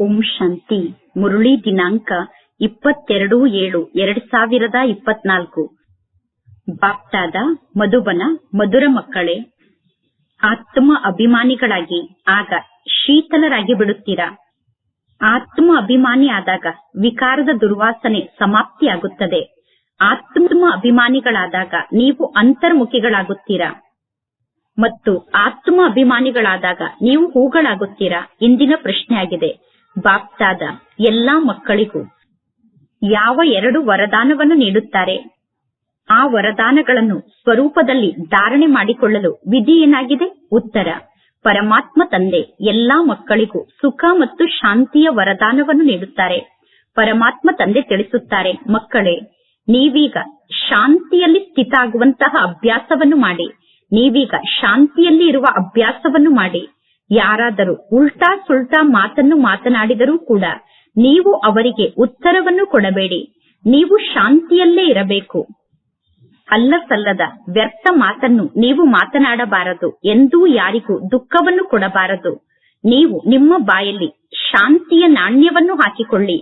ಓಂ ಶಾಂತಿ. ಮುರುಳಿ ದಿನಾಂಕ ಇಪ್ಪತ್ತೆರಡು ಏಳು, ಎರಡ್ ಸಾವಿರದ ಇಪ್ಪತ್ನಾಲ್ಕು. ಬಾಪ್ತಾದ ಮಧುಬನ, ಮಧುರ ಮಕ್ಕಳೇ, ಆತ್ಮ ಅಭಿಮಾನಿಗಳಾಗಿ, ಆಗ ಶೀತಲರಾಗಿ ಬಿಡುತ್ತೀರಾ? ಆತ್ಮ ಅಭಿಮಾನಿ ಆದಾಗ ವಿಕಾರದ ದುರ್ವಾಸನೆ ಸಮಾಪ್ತಿಯಾಗುತ್ತದೆ. ಆತ್ಮ ಅಭಿಮಾನಿಗಳಾದಾಗ ನೀವು ಅಂತರ್ಮುಖಿಗಳಾಗುತ್ತೀರಾ? ಮತ್ತು ಆತ್ಮ ಅಭಿಮಾನಿಗಳಾದಾಗ ನೀವು ಹೂಗಳಾಗುತ್ತೀರಾ? ಇಂದಿನ ಪ್ರಶ್ನೆಯಾಗಿದೆ. ಬಾಪ್ತಾದ ಎಲ್ಲಾ ಮಕ್ಕಳಿಗೂ ಯಾವ ಎರಡು ವರದಾನವನ್ನು ನೀಡುತ್ತಾರೆ? ಆ ವರದಾನಗಳನ್ನು ಸ್ವರೂಪದಲ್ಲಿ ಧಾರಣೆ ಮಾಡಿಕೊಳ್ಳಲು ವಿಧಿ ಏನಾಗಿದೆ? ಉತ್ತರ, ಪರಮಾತ್ಮ ತಂದೆ ಎಲ್ಲಾ ಮಕ್ಕಳಿಗೂ ಸುಖ ಮತ್ತು ಶಾಂತಿಯ ವರದಾನವನ್ನು ನೀಡುತ್ತಾರೆ. ಪರಮಾತ್ಮ ತಂದೆ ತಿಳಿಸುತ್ತಾರೆ, ಮಕ್ಕಳೇ, ನೀವೀಗ ಶಾಂತಿಯಲ್ಲಿ ಸ್ಥಿತಾಗುವಂತಹ ಅಭ್ಯಾಸವನ್ನು ಮಾಡಿ, ನೀವೀಗ ಶಾಂತಿಯಲ್ಲಿ ಇರುವ ಅಭ್ಯಾಸವನ್ನು ಮಾಡಿ. ಯಾರಾದರೂ ಉಲ್ಟಾ ಸುಲ್ಟಾ ಮಾತನ್ನು ಮಾತನಾಡಿದರೂ ಕೂಡ ನೀವು ಅವರಿಗೆ ಉತ್ತರವನ್ನು ಕೊಡಬೇಡಿ. ನೀವು ಶಾಂತಿಯಲ್ಲೇ ಇರಬೇಕು. ಅಲ್ಲ ಸಲ್ಲದ ವ್ಯರ್ಥ ಮಾತನ್ನು ನೀವು ಮಾತನಾಡಬಾರದು ಎಂದೂ ಯಾರಿಗೂ ದುಃಖವನ್ನು ಕೊಡಬಾರದು. ನೀವು ನಿಮ್ಮ ಬಾಯಲ್ಲಿ ಶಾಂತಿಯ ನಾಣ್ಯವನ್ನು ಹಾಕಿಕೊಳ್ಳಿ.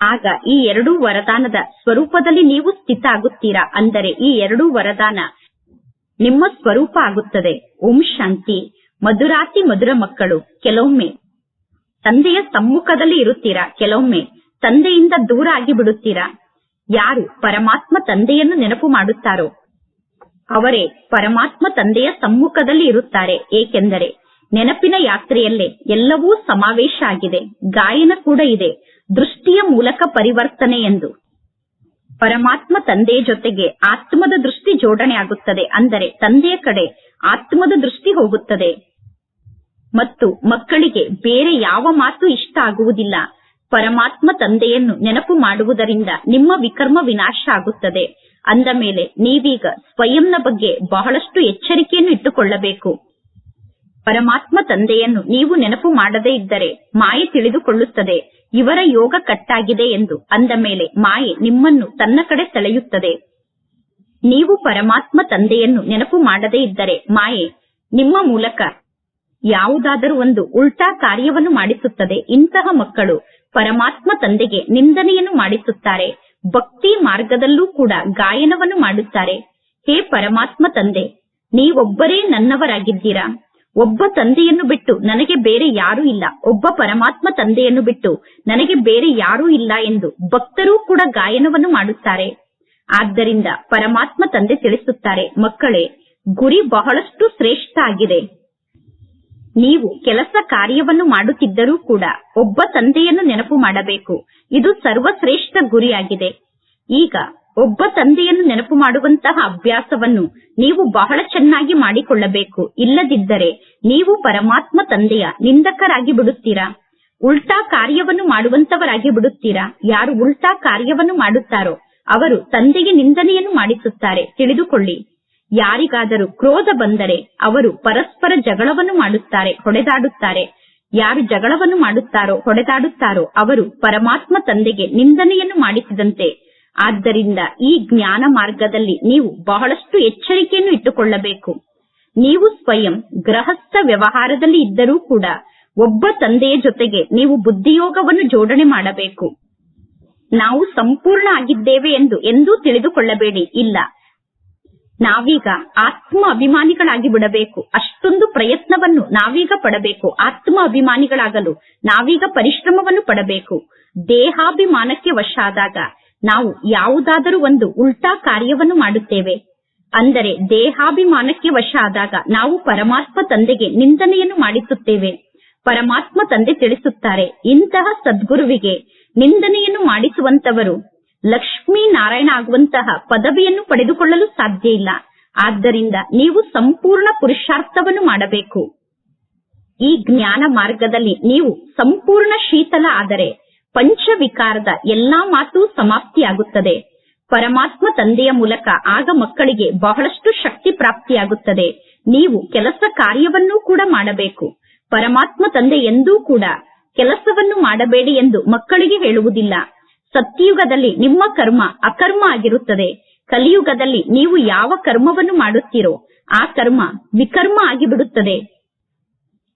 ಆಗ ಈ ಎರಡೂ ವರದಾನದ ಸ್ವರೂಪದಲ್ಲಿ ನೀವು ಸ್ಥಿತ ಆಗುತ್ತೀರಾ? ಅಂದರೆ ಈ ಎರಡೂ ವರದಾನ ನಿಮ್ಮ ಸ್ವರೂಪ ಆಗುತ್ತದೆ. ಓಂ ಶಾಂತಿ. ಮಧುರಾತಿ ಮಧುರ ಮಕ್ಕಳು ಕೆಲವೊಮ್ಮೆ ತಂದೆಯ ಸಮ್ಮುಖದಲ್ಲಿ ಇರುತ್ತೀರಾ? ಕೆಲವೊಮ್ಮೆ ತಂದೆಯಿಂದ ದೂರ ಆಗಿ ಬಿಡುತ್ತೀರಾ ಯಾರು ಪರಮಾತ್ಮ ತಂದೆಯನ್ನು ನೆನಪು ಮಾಡುತ್ತಾರೋ? ಅವರೇ ಪರಮಾತ್ಮ ತಂದೆಯ ಸಮ್ಮುಖದಲ್ಲಿ ಇರುತ್ತಾರೆ. ಏಕೆಂದರೆ ನೆನಪಿನ ಯಾತ್ರೆಯಲ್ಲೇ ಎಲ್ಲವೂ ಸಮಾವೇಶ ಆಗಿದೆ. ಗಾಯನ ಕೂಡ ಇದೆ. ದೃಷ್ಟಿಯ ಮೂಲಕ ಪರಿವರ್ತನೆ ಎಂದು. ಪರಮಾತ್ಮ ತಂದೆಯ ಜೊತೆಗೆ ಆತ್ಮದ ದೃಷ್ಟಿ ಜೋಡಣೆ ಆಗುತ್ತದೆ. ಅಂದರೆ ತಂದೆಯ ಕಡೆ ಆತ್ಮದ ದೃಷ್ಟಿ ಹೋಗುತ್ತದೆ. ಮತ್ತು ಮಕ್ಕಳಿಗೆ ಬೇರೆ ಯಾವ ಮಾತು ಇಷ್ಟ ಆಗುವುದಿಲ್ಲ. ಪರಮಾತ್ಮ ತಂದೆಯನ್ನು ನೆನಪು ಮಾಡುವುದರಿಂದ ನಿಮ್ಮ ವಿಕರ್ಮ ವಿನಾಶ ಆಗುತ್ತದೆ. ಅಂದ ಮೇಲೆ ನೀವೀಗ ಸ್ವಯಂನ ಬಗ್ಗೆ ಬಹಳಷ್ಟು ಎಚ್ಚರಿಕೆಯನ್ನು ಇಟ್ಟುಕೊಳ್ಳಬೇಕು. ಪರಮಾತ್ಮ ತಂದೆಯನ್ನು ನೀವು ನೆನಪು ಮಾಡದೇ ಇದ್ದರೆ ಮಾಯೆ ತಿಳಿದುಕೊಳ್ಳುತ್ತದೆ. ಇವರ ಯೋಗ ಕಟ್ಟಾಗಿದೆ ಎಂದು ಅಂದ ಮೇಲೆ ಮಾಯೆ ನಿಮ್ಮನ್ನು ತನ್ನ ಕಡೆ ಸೆಳೆಯುತ್ತದೆ. ನೀವು ಪರಮಾತ್ಮ ತಂದೆಯನ್ನು ನೆನಪು ಮಾಡದೇ ಇದ್ದರೆ ಮಾಯೆ ನಿಮ್ಮ ಮೂಲಕ ಯಾವುದಾದರೂ ಒಂದು ಉಲ್ಟಾ ಕಾರ್ಯವನ್ನು ಮಾಡಿಸುತ್ತದೆ. ಇಂತಹ ಮಕ್ಕಳು ಪರಮಾತ್ಮ ತಂದೆಗೆ ನಿಂದನೆಯನ್ನು ಮಾಡಿಸುತ್ತಾರೆ. ಭಕ್ತಿ ಮಾರ್ಗದಲ್ಲೂ ಕೂಡ ಗಾಯನವನ್ನು ಮಾಡುತ್ತಾರೆ. ಹೇ ಪರಮಾತ್ಮ ತಂದೆ, ನೀವೊಬ್ಬರೇ ನನ್ನವರಾಗಿದ್ದೀರಾ? ಒಬ್ಬ ತಂದೆಯನ್ನು ಬಿಟ್ಟು ನನಗೆ ಬೇರೆ ಯಾರೂ ಇಲ್ಲ. ಒಬ್ಬ ಪರಮಾತ್ಮ ತಂದೆಯನ್ನು ಬಿಟ್ಟು ನನಗೆ ಬೇರೆ ಯಾರೂ ಇಲ್ಲ ಎಂದು ಭಕ್ತರೂ ಕೂಡ ಗಾಯನವನ್ನು ಮಾಡುತ್ತಾರೆ. ಆದ್ದರಿಂದ ಪರಮಾತ್ಮ ತಂದೆ ತಿಳಿಸುತ್ತಾರೆ, ಮಕ್ಕಳೇ, ಗುರಿ ಬಹಳಷ್ಟು ಶ್ರೇಷ್ಠ ಆಗಿದೆ ನೀವು ಕೆಲಸ ಕಾರ್ಯವನ್ನು ಮಾಡುತ್ತಿದ್ದರೂ ಕೂಡ ಒಬ್ಬ ತಂದೆಯನ್ನು ನೆನಪು ಮಾಡಬೇಕು. ಇದು ಸರ್ವಶ್ರೇಷ್ಠ ಗುರಿಯಾಗಿದೆ. ಈಗ ಒಬ್ಬ ತಂದೆಯನ್ನು ನೆನಪು ಮಾಡುವಂತಹ ಅಭ್ಯಾಸವನ್ನು ನೀವು ಬಹಳ ಚೆನ್ನಾಗಿ ಮಾಡಿಕೊಳ್ಳಬೇಕು. ಇಲ್ಲದಿದ್ದರೆ ನೀವು ಪರಮಾತ್ಮ ತಂದೆಯ ನಿಂದಕರಾಗಿ ಬಿಡುತ್ತೀರಾ? ಉಲ್ಟಾ ಕಾರ್ಯವನ್ನು ಮಾಡುವಂತವರಾಗಿ ಬಿಡುತ್ತೀರಾ? ಯಾರು ಉಲ್ಟಾ ಕಾರ್ಯವನ್ನು ಮಾಡುತ್ತಾರೋ? ಅವರು ತಂದೆಗೆ ನಿಂದನೆಯನ್ನು ಮಾಡಿಸುತ್ತಾರೆ. ತಿಳಿದುಕೊಳ್ಳಿ. ಯಾರಿಗಾದರೂ ಕ್ರೋಧ ಬಂದರೆ ಅವರು ಪರಸ್ಪರ ಜಗಳವನ್ನು ಮಾಡುತ್ತಾರೆ, ಹೊಡೆದಾಡುತ್ತಾರೆ. ಯಾರು ಜಗಳವನ್ನು ಮಾಡುತ್ತಾರೋ, ಹೊಡೆದಾಡುತ್ತಾರೋ, ಅವರು ಪರಮಾತ್ಮ ತಂದೆಗೆ ನಿಂದನೆಯನ್ನು ಮಾಡಿಸಿದಂತೆ. ಆದ್ದರಿಂದ ಈ ಜ್ಞಾನ ಮಾರ್ಗದಲ್ಲಿ ನೀವು ಬಹಳಷ್ಟು ಎಚ್ಚರಿಕೆಯನ್ನು ಇಟ್ಟುಕೊಳ್ಳಬೇಕು. ನೀವು ಸ್ವಯಂ ಗೃಹಸ್ಥ ವ್ಯವಹಾರದಲ್ಲಿ ಇದ್ದರೂ ಕೂಡ ಒಬ್ಬ ತಂದೆಯ ಜೊತೆಗೆ ನೀವು ಬುದ್ಧಿಯೋಗವನ್ನು ಜೋಡಣೆ ಮಾಡಬೇಕು. ನಾವು ಸಂಪೂರ್ಣ ಆಗಿದ್ದೇವೆ ಎಂದು ಎಂದೂ ತಿಳಿದುಕೊಳ್ಳಬೇಡಿ. ಇಲ್ಲ. ನಾವೀಗ ಆತ್ಮ ಅಭಿಮಾನಿಗಳಾಗಿ ಬಿಡಬೇಕು. ಅಷ್ಟೊಂದು ಪ್ರಯತ್ನವನ್ನು ನಾವೀಗ ಪಡಬೇಕು. ಆತ್ಮ ಅಭಿಮಾನಿಗಳಾಗಲು ನಾವೀಗ ಪರಿಶ್ರಮವನ್ನು ಪಡಬೇಕು. ದೇಹಾಭಿಮಾನಕ್ಕೆ ವಶ ಆದಾಗ ನಾವು ಯಾವುದಾದರೂ ಒಂದು ಉಲ್ಟಾ ಕಾರ್ಯವನ್ನು ಮಾಡುತ್ತೇವೆ. ಅಂದರೆ ದೇಹಾಭಿಮಾನಕ್ಕೆ ವಶ ಆದಾಗ ನಾವು ಪರಮಾತ್ಮ ತಂದೆಗೆ ನಿಂದನೆಯನ್ನು ಮಾಡಿಸುತ್ತೇವೆ. ಪರಮಾತ್ಮ ತಂದೆ ತಿಳಿಸುತ್ತಾರೆ, ಇಂತಹ ಸದ್ಗುರುವಿಗೆ ನಿಂದನೆಯನ್ನು ಮಾಡಿಸುವಂತವರು ಲಕ್ಷ್ಮೀ ನಾರಾಯಣ ಆಗುವಂತಹ ಪದವಿಯನ್ನು ಪಡೆದುಕೊಳ್ಳಲು ಸಾಧ್ಯ ಇಲ್ಲ. ಆದ್ದರಿಂದ ನೀವು ಸಂಪೂರ್ಣ ಪುರುಷಾರ್ಥವನ್ನು ಮಾಡಬೇಕು. ಈ ಜ್ಞಾನ ಮಾರ್ಗದಲ್ಲಿ ನೀವು ಸಂಪೂರ್ಣ ಶೀತಲ ಆದರೆ ಪಂಚವಿಕಾರದ ಎಲ್ಲಾ ಮಾತು ಸಮಾಪ್ತಿಯಾಗುತ್ತದೆ. ಪರಮಾತ್ಮ ತಂದೆಯ ಮೂಲಕ ಆಗ ಮಕ್ಕಳಿಗೆ ಬಹಳಷ್ಟು ಶಕ್ತಿ ಪ್ರಾಪ್ತಿಯಾಗುತ್ತದೆ. ನೀವು ಕೆಲಸ ಕಾರ್ಯವನ್ನೂ ಕೂಡ ಮಾಡಬೇಕು. ಪರಮಾತ್ಮ ತಂದೆ ಎಂದೂ ಕೂಡ ಕೆಲಸವನ್ನು ಮಾಡಬೇಡಿ ಎಂದು ಮಕ್ಕಳಿಗೆ ಹೇಳುವುದಿಲ್ಲ. ಸತ್ಯಯುಗದಲ್ಲಿ ನಿಮ್ಮ ಕರ್ಮ ಅಕರ್ಮ ಆಗಿರುತ್ತದೆ. ಕಲಿಯುಗದಲ್ಲಿ ನೀವು ಯಾವ ಕರ್ಮವನ್ನು ಮಾಡುತ್ತೀರೋ ಆ ಕರ್ಮ ವಿಕರ್ಮ ಆಗಿಬಿಡುತ್ತದೆ.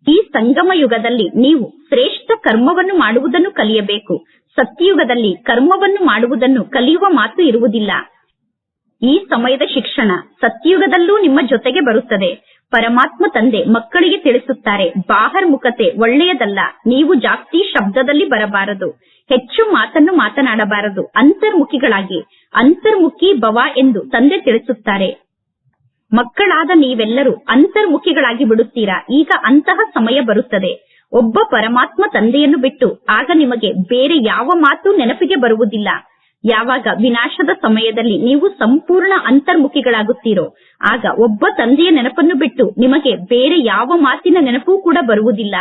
ಈ ಸಂಗಮ ಯುಗದಲ್ಲಿ ನೀವು ಶ್ರೇಷ್ಠ ಕರ್ಮವನ್ನು ಮಾಡುವುದನ್ನು ಕಲಿಯಬೇಕು. ಸತ್ಯಯುಗದಲ್ಲಿ ಕರ್ಮವನ್ನು ಮಾಡುವುದನ್ನು ಕಲಿಯುವ ಮಾತು ಇರುವುದಿಲ್ಲ. ಈ ಸಮಯದ ಶಿಕ್ಷಣ ಸತ್ಯಯುಗದಲ್ಲೂ ನಿಮ್ಮ ಜೊತೆಗೆ ಬರುತ್ತದೆ. ಪರಮಾತ್ಮ ತಂದೆ ಮಕ್ಕಳಿಗೆ ತಿಳಿಸುತ್ತಾರೆ ಬಾಹರ್ಮುಖತೆ ಒಳ್ಳೆಯದಲ್ಲ, ನೀವು ಜಾಸ್ತಿ ಶಬ್ದದಲ್ಲಿ ಬರಬಾರದು, ಹೆಚ್ಚು ಮಾತನ್ನು ಮಾತನಾಡಬಾರದು, ಅಂತರ್ಮುಖಿಗಳಾಗಿ, ಅಂತರ್ಮುಖಿ ಭವ ಎಂದು ತಂದೆ ತಿಳಿಸುತ್ತಾರೆ. ಮಕ್ಕಳಾದ ನೀವೆಲ್ಲರೂ ಅಂತರ್ಮುಖಿಗಳಾಗಿ ಬಿಡುತ್ತೀರಾ? ಈಗ ಅಂತಹ ಸಮಯ ಬರುತ್ತದೆ. ಒಬ್ಬ ಪರಮಾತ್ಮ ತಂದೆಯನ್ನು ಬಿಟ್ಟು, ಆಗ ನಿಮಗೆ ಬೇರೆ ಯಾವ ಮಾತು ನೆನಪಿಗೆ ಬರುವುದಿಲ್ಲ. ಯಾವಾಗ ವಿನಾಶದ ಸಮಯದಲ್ಲಿ ನೀವು ಸಂಪೂರ್ಣ ಅಂತರ್ಮುಖಿಗಳಾಗುತ್ತೀರೋ, ಆಗ ಒಬ್ಬ ತಂದೆಯ ನೆನಪನ್ನು ಬಿಟ್ಟು ನಿಮಗೆ ಬೇರೆ ಯಾವ ಮಾತಿನ ನೆನಪೂ ಕೂಡ ಬರುವುದಿಲ್ಲ.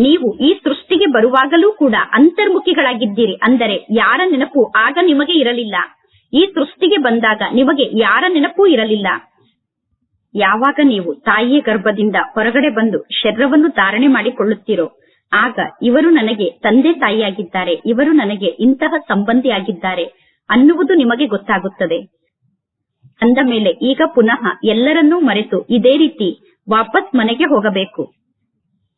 ನೀವು ಈ ಸೃಷ್ಟಿಗೆ ಬರುವಾಗಲೂ ಕೂಡ ಅಂತರ್ಮುಖಿಗಳಾಗಿದ್ದೀರಿ ಅಂದರೆ ಯಾರ ನೆನಪು ಆಗ ನಿಮಗೆ ಇರಲಿಲ್ಲ. ಈ ಸೃಷ್ಟಿಗೆ ಬಂದಾಗ ನಿಮಗೆ ಯಾರ ನೆನಪೂ ಇರಲಿಲ್ಲ. ಯಾವಾಗ ನೀವು ತಾಯಿಯ ಗರ್ಭದಿಂದ ಹೊರಗಡೆ ಬಂದು ಶರೀರವನ್ನು ಧಾರಣೆ ಮಾಡಿಕೊಳ್ಳುತ್ತೀರೋ ಆಗ ಇವರು ನನಗೆ ತಂದೆ ತಾಯಿಯಾಗಿದ್ದಾರೆ, ಇವರು ನನಗೆ ಇಂತಹ ಸಂಬಂಧಿಯಾಗಿದ್ದಾರೆ ಅನ್ನುವುದು ನಿಮಗೆ ಗೊತ್ತಾಗುತ್ತದೆ. ಅಂದ ಮೇಲೆ ಈಗ ಪುನಃ ಎಲ್ಲರನ್ನೂ ಮರೆತು ಇದೇ ರೀತಿ ವಾಪಸ್ ಮನೆಗೆ ಹೋಗಬೇಕು.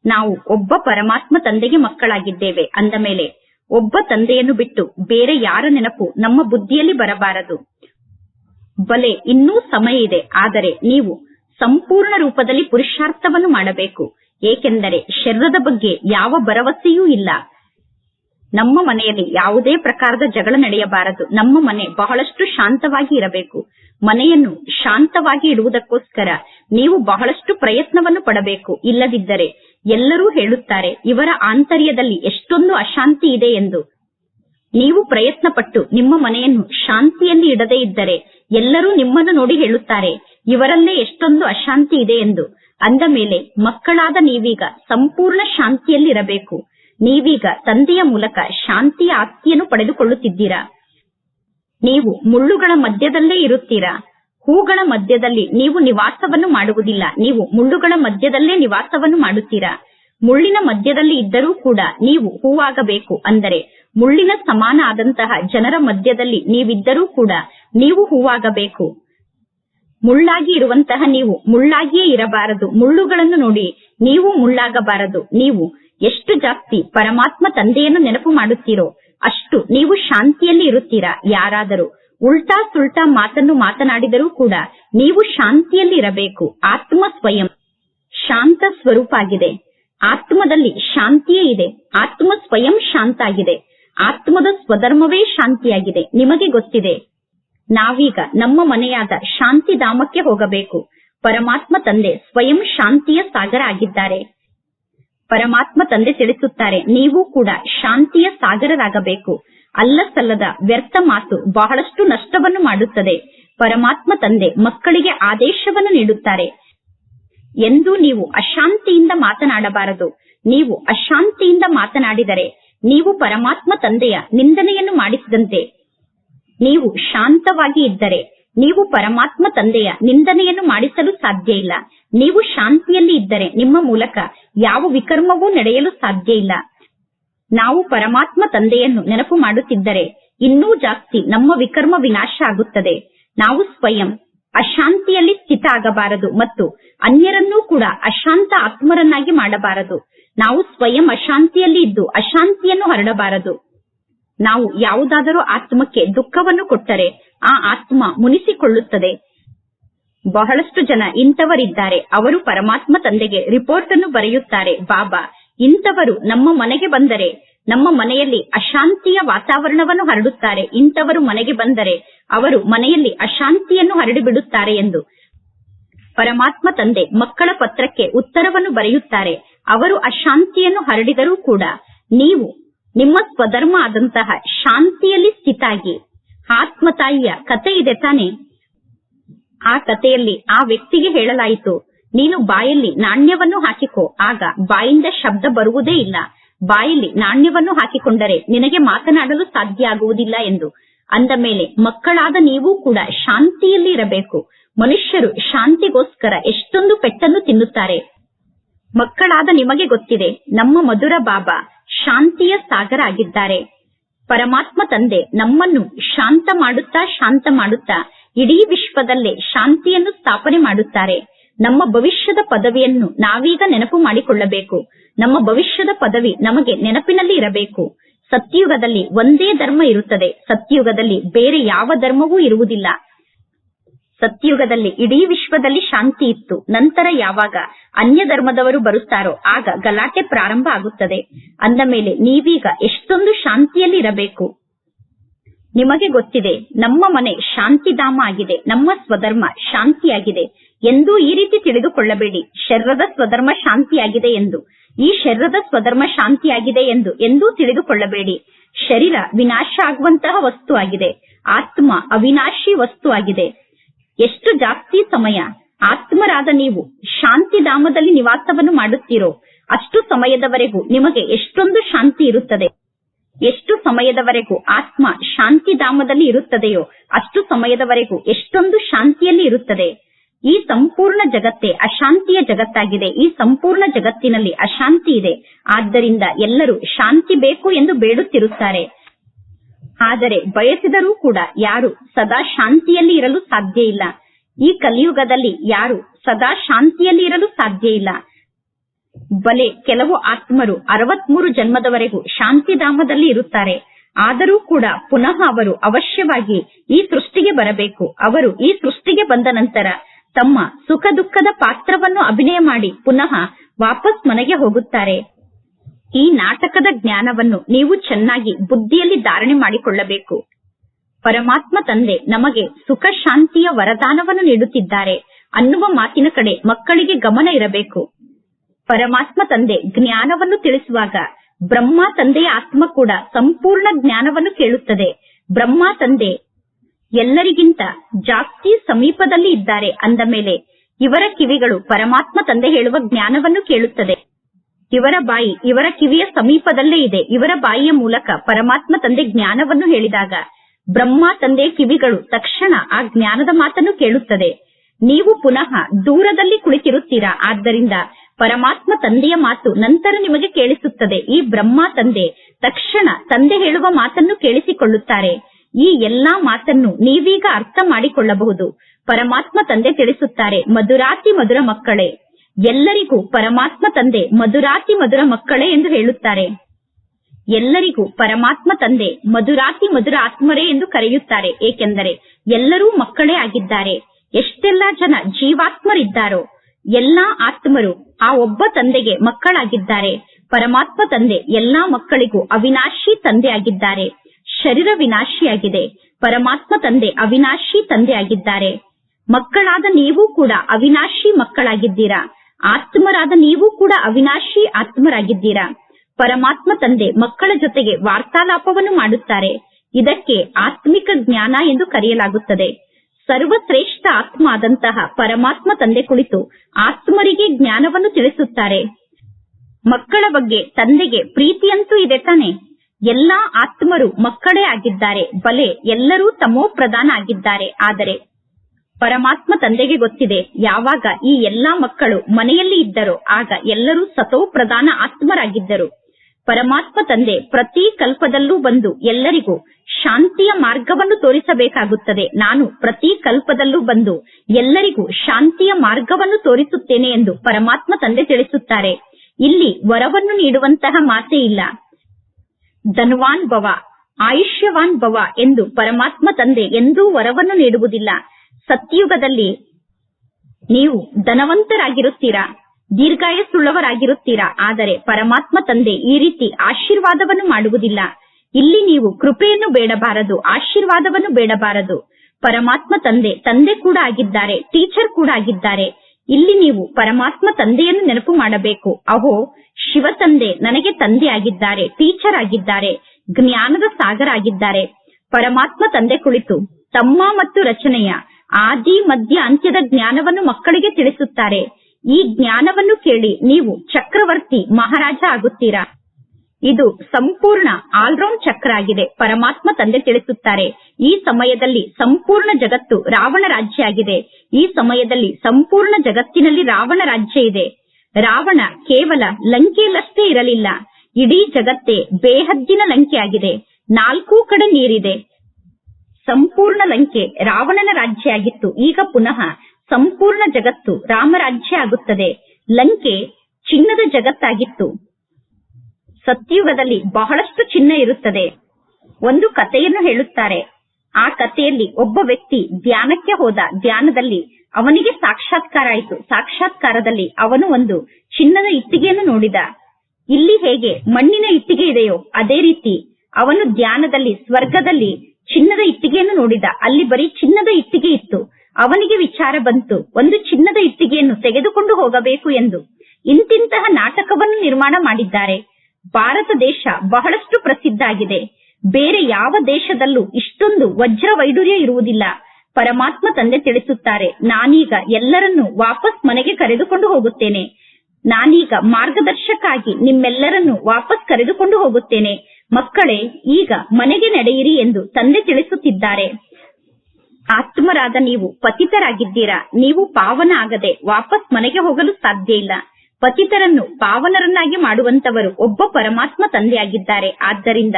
ನಾವು ಒಬ್ಬ ಪರಮಾತ್ಮ ತಂದೆಗೆ ಮಕ್ಕಳಾಗಿದ್ದೇವೆ, ಅಂದ ಮೇಲೆ ಒಬ್ಬ ತಂದೆಯನ್ನು ಬಿಟ್ಟು ಬೇರೆ ಯಾರ ನೆನಪು ನಮ್ಮ ಬುದ್ಧಿಯಲ್ಲಿ ಬರಬಾರದು. ಬಲೆ ಇನ್ನೂ ಸಮಯ ಇದೆ, ಆದರೆ ನೀವು ಸಂಪೂರ್ಣ ರೂಪದಲ್ಲಿ ಪುರುಷಾರ್ಥವನ್ನು ಮಾಡಬೇಕು. ಏಕೆಂದರೆ ಶರೀರದ ಬಗ್ಗೆ ಯಾವ ಭರವಸೆಯೂ ಇಲ್ಲ. ನಮ್ಮ ಮನೆಯಲ್ಲಿ ಯಾವುದೇ ಪ್ರಕಾರದ ಜಗಳ ನಡೆಯಬಾರದು. ನಮ್ಮ ಮನೆ ಬಹಳಷ್ಟು ಶಾಂತವಾಗಿ ಇರಬೇಕು. ಮನೆಯನ್ನು ಶಾಂತವಾಗಿ ಇಡುವುದಕ್ಕೋಸ್ಕರ ನೀವು ಬಹಳಷ್ಟು ಪ್ರಯತ್ನವನ್ನು ಪಡಬೇಕು. ಇಲ್ಲದಿದ್ದರೆ ಎಲ್ಲರೂ ಹೇಳುತ್ತಾರೆ, ಇವರ ಆಂತರ್ಯದಲ್ಲಿ ಎಷ್ಟೊಂದು ಅಶಾಂತಿ ಇದೆ ಎಂದು. ನೀವು ಪ್ರಯತ್ನಪಟ್ಟು ನಿಮ್ಮ ಮನೆಯನ್ನು ಶಾಂತಿಯಲ್ಲಿ ಇಡದೇ ಇದ್ದರೆ ಎಲ್ಲರೂ ನಿಮ್ಮನ್ನು ನೋಡಿ ಹೇಳುತ್ತಾರೆ, ಇವರಲ್ಲೇ ಎಷ್ಟೊಂದು ಅಶಾಂತಿ ಇದೆ ಎಂದು. ಅಂದ ಮೇಲೆ, ಮಕ್ಕಳಾದ ನೀವೀಗ ಸಂಪೂರ್ಣ ಶಾಂತಿಯಲ್ಲಿರಬೇಕು. ನೀವೀಗ ತಂದೆಯ ಮೂಲಕ ಶಾಂತಿಯ ಆಸ್ತಿಯನ್ನು ಪಡೆದುಕೊಳ್ಳುತ್ತಿದ್ದೀರಾ? ನೀವು ಮುಳ್ಳುಗಳ ಮಧ್ಯದಲ್ಲೇ ಇರುತ್ತೀರಾ? ಹೂಗಳ ಮಧ್ಯದಲ್ಲಿ ನೀವು ನಿವಾಸವನ್ನು ಮಾಡುವುದಿಲ್ಲ. ನೀವು ಮುಳ್ಳುಗಳ ಮಧ್ಯದಲ್ಲೇ ನಿವಾಸವನ್ನು ಮಾಡುತ್ತೀರಾ? ಮುಳ್ಳಿನ ಮಧ್ಯದಲ್ಲಿ ಇದ್ದರೂ ಕೂಡ ನೀವು ಹೂವಾಗಬೇಕು. ಅಂದರೆ, ಮುಳ್ಳಿನ ಸಮಾನ ಆದಂತಹ ಜನರ ಮಧ್ಯದಲ್ಲಿ ನೀವಿದ್ದರೂ ಕೂಡ ನೀವು ಹೂವಾಗಬೇಕು. ಮುಳ್ಳಾಗಿ ಇರುವಂತಹ ನೀವು, ಮುಳ್ಳಾಗಿಯೇ ಇರಬಾರದು. ಮುಳ್ಳುಗಳನ್ನು ನೋಡಿ, ನೀವು ಮುಳ್ಳಾಗಬಾರದು. ನೀವು ಎಷ್ಟು ಜಾಸ್ತಿ ಪರಮಾತ್ಮ ತಂದೆಯನ್ನು ನೆನಪು ಮಾಡುತ್ತೀರೋ, ಅಷ್ಟು ನೀವು ಶಾಂತಿಯಲ್ಲಿ ಇರುತ್ತೀರಾ, ಯಾರಾದರೂ. ಉಲ್ಟಾ ಸುಲ್ಟಾ ಮಾತನ್ನು ಮಾತನಾಡಿದರೂ ಕೂಡ ನೀವು ಶಾಂತಿಯಲ್ಲಿ ಇರಬೇಕು. ಆತ್ಮ ಸ್ವಯಂ ಶಾಂತ ಸ್ವರೂಪ ಆಗಿದೆ. ಆತ್ಮದಲ್ಲಿ ಶಾಂತಿಯೇ ಇದೆ. ಆತ್ಮ ಸ್ವಯಂ ಶಾಂತ ಆಗಿದೆ. ಆತ್ಮದ ಸ್ವಧರ್ಮವೇ ಶಾಂತಿಯಾಗಿದೆ. ನಿಮಗೆ ಗೊತ್ತಿದೆ. ನಾವೀಗ ನಮ್ಮ ಮನೆಯಾದ ಶಾಂತಿಧಾಮಕ್ಕೆ ಹೋಗಬೇಕು. ಪರಮಾತ್ಮ ತಂದೆ ಸ್ವಯಂ ಶಾಂತಿಯ ಸಾಗರ ಆಗಿದ್ದಾರೆ. ಪರಮಾತ್ಮ ತಂದೆ ತಿಳಿಸುತ್ತಾರೆ, ನೀವು ಕೂಡ ಶಾಂತಿಯ ಸಾಗರರಾಗಬೇಕು. ಅಲ್ಲ ಸಲ್ಲದ ವ್ಯರ್ಥ ಮಾತು ಬಹಳಷ್ಟು ನಷ್ಟವನ್ನು ಮಾಡುತ್ತದೆ. ಪರಮಾತ್ಮ ತಂದೆ ಮಕ್ಕಳಿಗೆ ಆದೇಶವನ್ನು ನೀಡುತ್ತಾರೆ. ಎಂದು ನೀವು ಅಶಾಂತಿಯಿಂದ ಮಾತನಾಡಬಾರದು. ನೀವು ಅಶಾಂತಿಯಿಂದ ಮಾತನಾಡಿದರೆ, ನೀವು ಪರಮಾತ್ಮ ತಂದೆಯ ನಿಂದನೆಯನ್ನು ಮಾಡಿಸಿದಂತೆ ನೀವು ಶಾಂತವಾಗಿ ಇದ್ದರೆ, ನೀವು ಪರಮಾತ್ಮ ತಂದೆಯ ನಿಂದನೆಯನ್ನು ಮಾಡಿಸಲು ಸಾಧ್ಯ ಇಲ್ಲ. ನೀವು ಶಾಂತಿಯಲ್ಲಿ ಇದ್ದರೆ ನಿಮ್ಮ ಮೂಲಕ ಯಾವ ವಿಕರ್ಮವೂ ನಡೆಯಲು ಸಾಧ್ಯ ಇಲ್ಲ. ನಾವು ಪರಮಾತ್ಮ ತಂದೆಯನ್ನು ನೆನಪು ಮಾಡುತ್ತಿದ್ದರೆ, ಇನ್ನೂ ಜಾಸ್ತಿ ನಮ್ಮ ವಿಕರ್ಮ ವಿನಾಶ ಆಗುತ್ತದೆ. ನಾವು ಸ್ವಯಂ ಅಶಾಂತಿಯಲ್ಲಿ ಸ್ಥಿತ ಆಗಬಾರದು ಮತ್ತು ಅನ್ಯರನ್ನೂ ಕೂಡ ಅಶಾಂತ ಆತ್ಮರನ್ನಾಗಿ ಮಾಡಬಾರದು. ನಾವು ಸ್ವಯಂ ಅಶಾಂತಿಯಲ್ಲಿ ಇದ್ದು ಅಶಾಂತಿಯನ್ನು ಹರಡಬಾರದು. ನಾವು ಯಾವುದಾದರೂ ಆತ್ಮಕ್ಕೆ ದುಃಖವನ್ನು ಕೊಟ್ಟರೆ ಆ ಆತ್ಮ ಮುನಿಸಿಕೊಳ್ಳುತ್ತದೆ. ಬಹಳಷ್ಟು ಜನ ಇಂಥವರಿದ್ದಾರೆ. ಅವರು ಪರಮಾತ್ಮ ತಂದೆಗೆ ರಿಪೋರ್ಟ್ ಅನ್ನು ಬರೆಯುತ್ತಾರೆ. ಬಾಬಾ, ಇಂಥವರು ನಮ್ಮ ಮನೆಗೆ ಬಂದರೆ, ನಮ್ಮ ಮನೆಯಲ್ಲಿ ಅಶಾಂತಿಯ ವಾತಾವರಣವನ್ನು ಹರಡುತ್ತಾರೆ. ಇಂಥವರು ಮನೆಗೆ ಬಂದರೆ, ಅವರು ಮನೆಯಲ್ಲಿ ಅಶಾಂತಿಯನ್ನು ಹರಡಿಬಿಡುತ್ತಾರೆ ಎಂದು. ಪರಮಾತ್ಮ ತಂದೆ ಮಕ್ಕಳ ಪತ್ರಕ್ಕೆ ಉತ್ತರವನ್ನು ಬರೆಯುತ್ತಾರೆ. ಅವರು ಅಶಾಂತಿಯನ್ನು ಹರಡಿದರೂ ಕೂಡ, ನೀವು ನಿಮ್ಮ ಸ್ವಧರ್ಮ ಆದಂತಹ ಶಾಂತಿಯಲ್ಲಿ ಸ್ಥಿತಾಗಿ. ಆತ್ಮ ತಾಯಿಯ ಕತೆ ಇದೆ ತಾನೆ. ಆ ಕಥೆಯಲ್ಲಿ ಆ ವ್ಯಕ್ತಿಗೆ ಹೇಳಲಾಯಿತು, ನೀನು ಬಾಯಲ್ಲಿ ನಾಣ್ಯವನ್ನು ಹಾಕಿಕೋ. ಆಗ ಬಾಯಿಂದ ಶಬ್ದ ಬರುವುದೇ ಇಲ್ಲ. ಬಾಯಲ್ಲಿ ನಾಣ್ಯವನ್ನು ಹಾಕಿಕೊಂಡರೆ ನಿನಗೆ ಮಾತನಾಡಲು ಸಾಧ್ಯ ಆಗುವುದಿಲ್ಲ ಎಂದು. ಅಂದ ಮೇಲೆ, ಮಕ್ಕಳಾದ ನೀವು ಕೂಡ ಶಾಂತಿಯಲ್ಲಿ ಇರಬೇಕು. ಮನುಷ್ಯರು ಶಾಂತಿಗೋಸ್ಕರ ಎಷ್ಟೊಂದು ಪೆಟ್ಟನ್ನು ತಿನ್ನುತ್ತಾರೆ. ಮಕ್ಕಳಾದ ನಿಮಗೆ ಗೊತ್ತಿದೆ, ನಮ್ಮ ಮಧುರ ಬಾಬಾ ಶಾಂತಿಯ ಸಾಗರ ಆಗಿದ್ದಾರೆ. ಪರಮಾತ್ಮ ತಂದೆ ನಮ್ಮನ್ನು ಶಾಂತ ಮಾಡುತ್ತಾ ಶಾಂತ ಮಾಡುತ್ತಾ ಇಡೀ ವಿಶ್ವದಲ್ಲೇ ಶಾಂತಿಯನ್ನು ಸ್ಥಾಪನೆ ಮಾಡುತ್ತಾರೆ. ನಮ್ಮ ಭವಿಷ್ಯದ ಪದವಿಯನ್ನು ನಾವೀಗ ನೆನಪು ಮಾಡಿಕೊಳ್ಳಬೇಕು. ನಮ್ಮ ಭವಿಷ್ಯದ ಪದವಿ ನಮಗೆ ನೆನಪಿನಲ್ಲಿ ಇರಬೇಕು. ಸತ್ಯುಗದಲ್ಲಿ ಒಂದೇ ಧರ್ಮ ಇರುತ್ತದೆ. ಸತ್ಯುಗದಲ್ಲಿ ಬೇರೆ ಯಾವ ಧರ್ಮವೂ ಇರುವುದಿಲ್ಲ. ಸತ್ಯುಗದಲ್ಲಿ, ಇಡೀ ವಿಶ್ವದಲ್ಲಿ ಶಾಂತಿ ಇತ್ತು. ನಂತರ ಯಾವಾಗ ಅನ್ಯ ಧರ್ಮದವರು ಬರುತ್ತಾರೋ, ಆಗ ಗಲಾಟೆ ಪ್ರಾರಂಭ ಆಗುತ್ತದೆ. ಅಂದ ಮೇಲೆ ನೀವೀಗ ಎಷ್ಟೊಂದು ಶಾಂತಿಯಲ್ಲಿ ಇರಬೇಕು ನಿಮಗೆ ಗೊತ್ತಿದೆ, ನಮ್ಮ ಮನೆ ಶಾಂತಿಧಾಮ ಆಗಿದೆ, ನಮ್ಮ ಸ್ವಧರ್ಮ ಶಾಂತಿಯಾಗಿದೆ ಎಂದೂ ಈ ರೀತಿ ತಿಳಿದುಕೊಳ್ಳಬೇಡಿ. ಶರೀರದ ಸ್ವಧರ್ಮ ಶಾಂತಿಯಾಗಿದೆ ಎಂದು, ಈ ಶರೀರದ ಸ್ವಧರ್ಮ ಶಾಂತಿಯಾಗಿದೆ ಎಂದು ಎಂದೂ ತಿಳಿದುಕೊಳ್ಳಬೇಡಿ. ಶರೀರ ವಿನಾಶ ಆಗುವಂತಹ ವಸ್ತು ಆಗಿದೆ. ಆತ್ಮ ಅವಿನಾಶಿ ವಸ್ತು ಆಗಿದೆ. ಎಷ್ಟು ಜಾಸ್ತಿ ಸಮಯ ಆತ್ಮರಾದ ನೀವು ಶಾಂತಿಧಾಮದಲ್ಲಿ ನಿವಾಸವನ್ನು ಮಾಡುತ್ತೀರೋ ಅಷ್ಟು ಸಮಯದವರೆಗೂ ನಿಮಗೆ ಎಷ್ಟೊಂದು ಶಾಂತಿ ಇರುತ್ತದೆ. ಎಷ್ಟು ಸಮಯದವರೆಗೂ ಆತ್ಮ ಶಾಂತಿಧಾಮದಲ್ಲಿ ಇರುತ್ತದೆಯೋ ಅಷ್ಟು ಸಮಯದವರೆಗೂ ಎಷ್ಟೊಂದು ಶಾಂತಿಯಲ್ಲಿ ಇರುತ್ತದೆ. ಈ ಸಂಪೂರ್ಣ ಜಗತ್ತೇ ಅಶಾಂತಿಯ ಜಗತ್ತಾಗಿದೆ. ಈ ಸಂಪೂರ್ಣ ಜಗತ್ತಿನಲ್ಲಿ ಅಶಾಂತಿ ಇದೆ. ಆದ್ದರಿಂದ ಎಲ್ಲರೂ ಶಾಂತಿ ಬೇಕು ಎಂದು ಬೇಡುತ್ತಿರುತ್ತಾರೆ. ಆದರೆ ಬಯಸಿದರೂ ಕೂಡ ಯಾರು ಸದಾ ಶಾಂತಿಯಲ್ಲಿ ಇರಲು ಸಾಧ್ಯ ಇಲ್ಲ. ಈ ಕಲಿಯುಗದಲ್ಲಿ ಯಾರು ಸದಾ ಶಾಂತಿಯಲ್ಲಿ ಇರಲು ಸಾಧ್ಯ ಇಲ್ಲ. ಬಲೆ ಕೆಲವು ಆತ್ಮರು ಅರವತ್ಮೂರು ಜನ್ಮದವರೆಗೂ ಶಾಂತಿಧಾಮದಲ್ಲಿ ಇರುತ್ತಾರೆ. ಆದರೂ ಕೂಡ ಪುನಃ ಅವರು ಅವಶ್ಯವಾಗಿ ಈ ಸೃಷ್ಟಿಗೆ ಬರಬೇಕು. ಅವರು ಈ ಸೃಷ್ಟಿಗೆ ಬಂದ ನಂತರ ತಮ್ಮ ಸುಖ ದುಃಖದ ಪಾತ್ರವನ್ನು ಅಭಿನಯ ಮಾಡಿ ಪುನಃ ವಾಪಸ್ ಮನೆಗೆ ಹೋಗುತ್ತಾರೆ. ಈ ನಾಟಕದ ಜ್ಞಾನವನ್ನು ನೀವು ಚೆನ್ನಾಗಿ ಬುದ್ಧಿಯಲ್ಲಿ ಧಾರಣೆ ಮಾಡಿಕೊಳ್ಳಬೇಕು. ಪರಮಾತ್ಮ ತಂದೆ ನಮಗೆ ಸುಖ ಶಾಂತಿಯ ವರದಾನವನ್ನು ನೀಡುತ್ತಿದ್ದಾರೆ ಅನ್ನುವ ಮಾತಿನ ಕಡೆ ಮಕ್ಕಳಿಗೆ ಗಮನ ಇರಬೇಕು. ಪರಮಾತ್ಮ ತಂದೆ ಜ್ಞಾನವನ್ನು ತಿಳಿಸುವಾಗ ಬ್ರಹ್ಮ ತಂದೆಯ ಆತ್ಮ ಕೂಡ ಸಂಪೂರ್ಣ ಜ್ಞಾನವನ್ನು ಕೇಳುತ್ತದೆ. ಬ್ರಹ್ಮ ತಂದೆ ಎಲ್ಲರಿಗಿಂತ ಜಾಸ್ತಿ ಸಮೀಪದಲ್ಲಿ ಇದ್ದಾರೆ ಅಂದ ಮೇಲೆ ಇವರ ಕಿವಿಗಳು ಪರಮಾತ್ಮ ತಂದೆ ಹೇಳುವ ಜ್ಞಾನವನ್ನು ಕೇಳುತ್ತದೆ. ಇವರ ಬಾಯಿ, ಇವರ ಕಿವಿಯ ಸಮೀಪದಲ್ಲೇ ಇದೆ. ಇವರ ಬಾಯಿಯ ಮೂಲಕ ಪರಮಾತ್ಮ ತಂದೆ ಜ್ಞಾನವನ್ನು ಹೇಳಿದಾಗ, ಬ್ರಹ್ಮ ತಂದೆ ಕಿವಿಗಳು ತಕ್ಷಣ ಆ ಜ್ಞಾನದ ಮಾತನ್ನು ಕೇಳುತ್ತದೆ. ನೀವು ಪುನಃ ದೂರದಲ್ಲಿ ಕುಳಿತಿರುತ್ತೀರಾ? ಆದ್ದರಿಂದ ಪರಮಾತ್ಮ ತಂದೆಯ ಮಾತು ನಂತರ ನಿಮಗೆ ಕೇಳಿಸುತ್ತದೆ. ಈ ಬ್ರಹ್ಮ ತಂದೆ ತಕ್ಷಣ ತಂದೆ ಹೇಳುವ ಮಾತನ್ನು ಕೇಳಿಸಿಕೊಳ್ಳುತ್ತಾರೆ. ಈ ಎಲ್ಲಾ ಮಾತನ್ನು ನೀವೀಗ ಅರ್ಥ ಮಾಡಿಕೊಳ್ಳಬಹುದು. ಪರಮಾತ್ಮ ತಂದೆ ತಿಳಿಸುತ್ತಾರೆ, ಮಧುರಾತಿ ಮಧುರ ಮಕ್ಕಳೇ. ಎಲ್ಲರಿಗೂ ಪರಮಾತ್ಮ ತಂದೆ ಮಧುರಾತಿ ಮಧುರ ಮಕ್ಕಳೇ ಎಂದು ಹೇಳುತ್ತಾರೆ. ಎಲ್ಲರಿಗೂ ಪರಮಾತ್ಮ ತಂದೆ ಮಧುರಾತಿ ಮಧುರ ಆತ್ಮರೇ ಎಂದು ಕರೆಯುತ್ತಾರೆ. ಏಕೆಂದರೆ ಎಲ್ಲರೂ ಮಕ್ಕಳೇ ಆಗಿದ್ದಾರೆ. ಎಷ್ಟೆಲ್ಲ ಜನ ಜೀವಾತ್ಮರಿದ್ದಾರೋ ಎಲ್ಲಾ ಆತ್ಮರು ಆ ಒಬ್ಬ ತಂದೆಗೆ ಮಕ್ಕಳಾಗಿದ್ದಾರೆ. ಪರಮಾತ್ಮ ತಂದೆ ಎಲ್ಲಾ ಮಕ್ಕಳಿಗೂ ಅವಿನಾಶಿ ತಂದೆ ಆಗಿದ್ದಾರೆ. ಶರೀರ ವಿನಾಶಿಯಾಗಿದೆ. ಪರಮಾತ್ಮ ತಂದೆ ಅವಿನಾಶಿ ತಂದೆ ಆಗಿದ್ದಾರೆ. ಮಕ್ಕಳಾದ ನೀವು ಕೂಡ ಅವಿನಾಶಿ ಮಕ್ಕಳಾಗಿದ್ದೀರಾ? ಆತ್ಮರಾದ ನೀವು ಕೂಡ ಅವಿನಾಶಿ ಆತ್ಮರಾಗಿದ್ದೀರಾ? ಪರಮಾತ್ಮ ತಂದೆ ಮಕ್ಕಳ ಜೊತೆಗೆ ವಾರ್ತಾಲಾಪವನ್ನು ಮಾಡುತ್ತಾರೆ. ಇದಕ್ಕೆ ಆತ್ಮಿಕ ಜ್ಞಾನ ಎಂದು ಕರೆಯಲಾಗುತ್ತದೆ. ಸರ್ವಶ್ರೇಷ್ಠ ಆತ್ಮ ಆದಂತಹ ಪರಮಾತ್ಮ ತಂದೆ ಕುಳಿತು ಆತ್ಮರಿಗೆ ಜ್ಞಾನವನ್ನು ತಿಳಿಸುತ್ತಾರೆ. ಮಕ್ಕಳ ಬಗ್ಗೆ ತಂದೆಗೆ ಪ್ರೀತಿಯಂತೂ ಇದೆ ತಾನೆ? ಎಲ್ಲಾ ಆತ್ಮರು ಮಕ್ಕಳೇ ಆಗಿದ್ದಾರೆ. ಬಲೆ ಎಲ್ಲರೂ ತಮೋ ಪ್ರಧಾನ ಆಗಿದ್ದಾರೆ. ಆದರೆ ಪರಮಾತ್ಮ ತಂದೆಗೆ ಗೊತ್ತಿದೆ. ಯಾವಾಗ ಈ ಎಲ್ಲಾ ಮಕ್ಕಳು ಮನೆಯಲ್ಲಿ ಇದ್ದರೋ ಆಗ ಎಲ್ಲರೂ ಸತೋ ಪ್ರಧಾನ ಆತ್ಮರಾಗಿದ್ದರು. ಪರಮಾತ್ಮ ತಂದೆ ಪ್ರತಿ ಕಲ್ಪದಲ್ಲೂ ಬಂದು ಎಲ್ಲರಿಗೂ ಶಾಂತಿಯ ಮಾರ್ಗವನ್ನು ತೋರಿಸಬೇಕಾಗುತ್ತದೆ. ನಾನು ಪ್ರತಿ ಕಲ್ಪದಲ್ಲೂ ಬಂದು ಎಲ್ಲರಿಗೂ ಶಾಂತಿಯ ಮಾರ್ಗವನ್ನು ತೋರಿಸುತ್ತೇನೆ ಎಂದು ಪರಮಾತ್ಮ ತಂದೆ ತಿಳಿಸುತ್ತಾರೆ. ಇಲ್ಲಿ ವರವನ್ನು ನೀಡುವಂತಹ ಮಾತೇ ಇಲ್ಲ. ಧನ್ವಾನ್ ಭವ, ಆಯುಷ್ಯವಾನ್ ಭವ ಎಂದು ಪರಮಾತ್ಮ ತಂದೆ ಎಂದೂ ವರವನ್ನು ನೀಡುವುದಿಲ್ಲ. ಸತ್ಯುಗದಲ್ಲಿ ನೀವು ಧನವಂತರಾಗಿರುತ್ತೀರಾ? ದೀರ್ಘಾಯಸ್ಸುಳ್ಳವರಾಗಿರುತ್ತೀರಾ? ಆದರೆ ಪರಮಾತ್ಮ ತಂದೆ ಈ ರೀತಿ ಆಶೀರ್ವಾದವನ್ನು ಮಾಡುವುದಿಲ್ಲ. ಇಲ್ಲಿ ನೀವು ಕೃಪೆಯನ್ನು ಬೇಡಬಾರದು, ಆಶೀರ್ವಾದವನ್ನು ಬೇಡಬಾರದು. ಪರಮಾತ್ಮ ತಂದೆ ತಂದೆ ಕೂಡ ಆಗಿದ್ದಾರೆ, ಟೀಚರ್ ಕೂಡ ಆಗಿದ್ದಾರೆ. ಇಲ್ಲಿ ನೀವು ಪರಮಾತ್ಮ ತಂದೆಯನ್ನು ನೆನಪು ಮಾಡಬೇಕು. ಅಹೋ, ಶಿವ ತಂದೆ ನನಗೆ ತಂದೆ ಆಗಿದ್ದಾರೆ, ಟೀಚರ್ ಆಗಿದ್ದಾರೆ, ಜ್ಞಾನದ ಸಾಗರ ಆಗಿದ್ದಾರೆ. ಪರಮಾತ್ಮ ತಂದೆ ಕುಳಿತು ತಮ್ಮ ಮತ್ತು ರಚನೆಯ ಆದಿ, ಮಧ್ಯ, ಅಂತ್ಯದ ಜ್ಞಾನವನ್ನು ಮಕ್ಕಳಿಗೆ ತಿಳಿಸುತ್ತಾರೆ. ಈ ಜ್ಞಾನವನ್ನು ಕೇಳಿ ನೀವು ಚಕ್ರವರ್ತಿ ಮಹಾರಾಜ ಆಗುತ್ತೀರಾ? ಇದು ಸಂಪೂರ್ಣ ಆಲ್ರೌಂಡ್ ಚಕ್ರ ಆಗಿದೆ, ಪರಮಾತ್ಮ ತಂದೆ ತಿಳಿಸುತ್ತಾರೆ. ಈ ಸಮಯದಲ್ಲಿ ಸಂಪೂರ್ಣ ಜಗತ್ತು ರಾವಣ ರಾಜ್ಯ ಆಗಿದೆ. ಈ ಸಮಯದಲ್ಲಿ ಸಂಪೂರ್ಣ ಜಗತ್ತಿನಲ್ಲಿ ರಾವಣ ರಾಜ್ಯ ಇದೆ. ರಾವಣ ಕೇವಲ ಲಂಕೆಯಲ್ಲಷ್ಟೇ ಇರಲಿಲ್ಲ. ಇಡೀ ಜಗತ್ತೇ ಬೇಹದ್ದಿನ ಲಂಕೆ ಆಗಿದೆ ನಾಲ್ಕೂ ಕಡೆ ನೀರಿದೆ. ಸಂಪೂರ್ಣ ಲಂಕೆ ರಾವಣನ ರಾಜ್ಯ ಆಗಿತ್ತು ಈಗ ಪುನಃ ಸಂಪೂರ್ಣ ಜಗತ್ತು ರಾಮರಾಜ್ಯ ಆಗುತ್ತದೆ. ಲಂಕೆ ಚಿನ್ನದ ಜಗತ್ತಾಗಿತ್ತು. ಸತ್ಯುಗದಲ್ಲಿ ಬಹಳಷ್ಟು ಚಿನ್ನ ಇರುತ್ತದೆ. ಒಂದು ಕಥೆಯನ್ನು ಹೇಳುತ್ತಾರೆ. ಆ ಕಥೆಯಲ್ಲಿ ಒಬ್ಬ ವ್ಯಕ್ತಿ ಧ್ಯಾನಕ್ಕೆ ಹೋದ ಧ್ಯಾನದಲ್ಲಿ ಅವನಿಗೆ ಸಾಕ್ಷಾತ್ಕಾರ ಆಯಿತು. ಸಾಕ್ಷಾತ್ಕಾರದಲ್ಲಿ ಅವನು ಒಂದು ಚಿನ್ನದ ಇಟ್ಟಿಗೆಯನ್ನು ನೋಡಿದ. ಇಲ್ಲಿ ಹೇಗೆ ಮಣ್ಣಿನ ಇಟ್ಟಿಗೆ ಇದೆಯೋ ಅದೇ ರೀತಿ ಅವನು ಧ್ಯಾನದಲ್ಲಿ, ಸ್ವರ್ಗದಲ್ಲಿ ಚಿನ್ನದ ಇಟ್ಟಿಗೆಯನ್ನು ನೋಡಿದ. ಅಲ್ಲಿ ಬರೀ ಚಿನ್ನದ ಇಟ್ಟಿಗೆ ಇತ್ತು. ಅವನಿಗೆ ವಿಚಾರ ಬಂತು. ಒಂದು ಚಿನ್ನದ ಇಟ್ಟಿಗೆಯನ್ನು ತೆಗೆದುಕೊಂಡು ಹೋಗಬೇಕು ಎಂದು. ಇಂತಿಂತಹ ನಾಟಕವನ್ನು ನಿರ್ಮಾಣ ಮಾಡಿದ್ದಾರೆ. ಭಾರತ ದೇಶ ಬಹಳಷ್ಟು ಪ್ರಸಿದ್ಧ ಆಗಿದೆ ಬೇರೆ ಯಾವ ದೇಶದಲ್ಲೂ ಇಷ್ಟೊಂದು ವಜ್ರ ವೈಡೂರ್ಯ ಇರುವುದಿಲ್ಲ. ಪರಮಾತ್ಮ ತಂದೆ ತಿಳಿಸುತ್ತಾರೆ, ನಾನೀಗ ಎಲ್ಲರನ್ನೂ ವಾಪಸ್ ಮನೆಗೆ ಕರೆದುಕೊಂಡು ಹೋಗುತ್ತೇನೆ. ನಾನೀಗ ಮಾರ್ಗದರ್ಶಕ್ಕಾಗಿ ನಿಮ್ಮೆಲ್ಲರನ್ನು ವಾಪಸ್ ಕರೆದುಕೊಂಡು ಹೋಗುತ್ತೇನೆ. ಮಕ್ಕಳೇ, ಈಗ ಮನೆಗೆ ನಡೆಯಿರಿ ಎಂದು ತಂದೆ ತಿಳಿಸುತ್ತಿದ್ದಾರೆ. ಆತ್ಮರಾದ ನೀವು ಪತಿತರಾಗಿದ್ದೀರಾ? ನೀವು ಪಾವನ ಆಗದೆ ವಾಪಸ್ ಮನೆಗೆ ಹೋಗಲು ಸಾಧ್ಯ ಇಲ್ಲ. ಪತಿತರನ್ನು ಪಾವನರನ್ನಾಗಿ ಮಾಡುವಂತವರು ಒಬ್ಬ ಪರಮಾತ್ಮ ತಂದೆಯಾಗಿದ್ದಾರೆ. ಆದ್ದರಿಂದ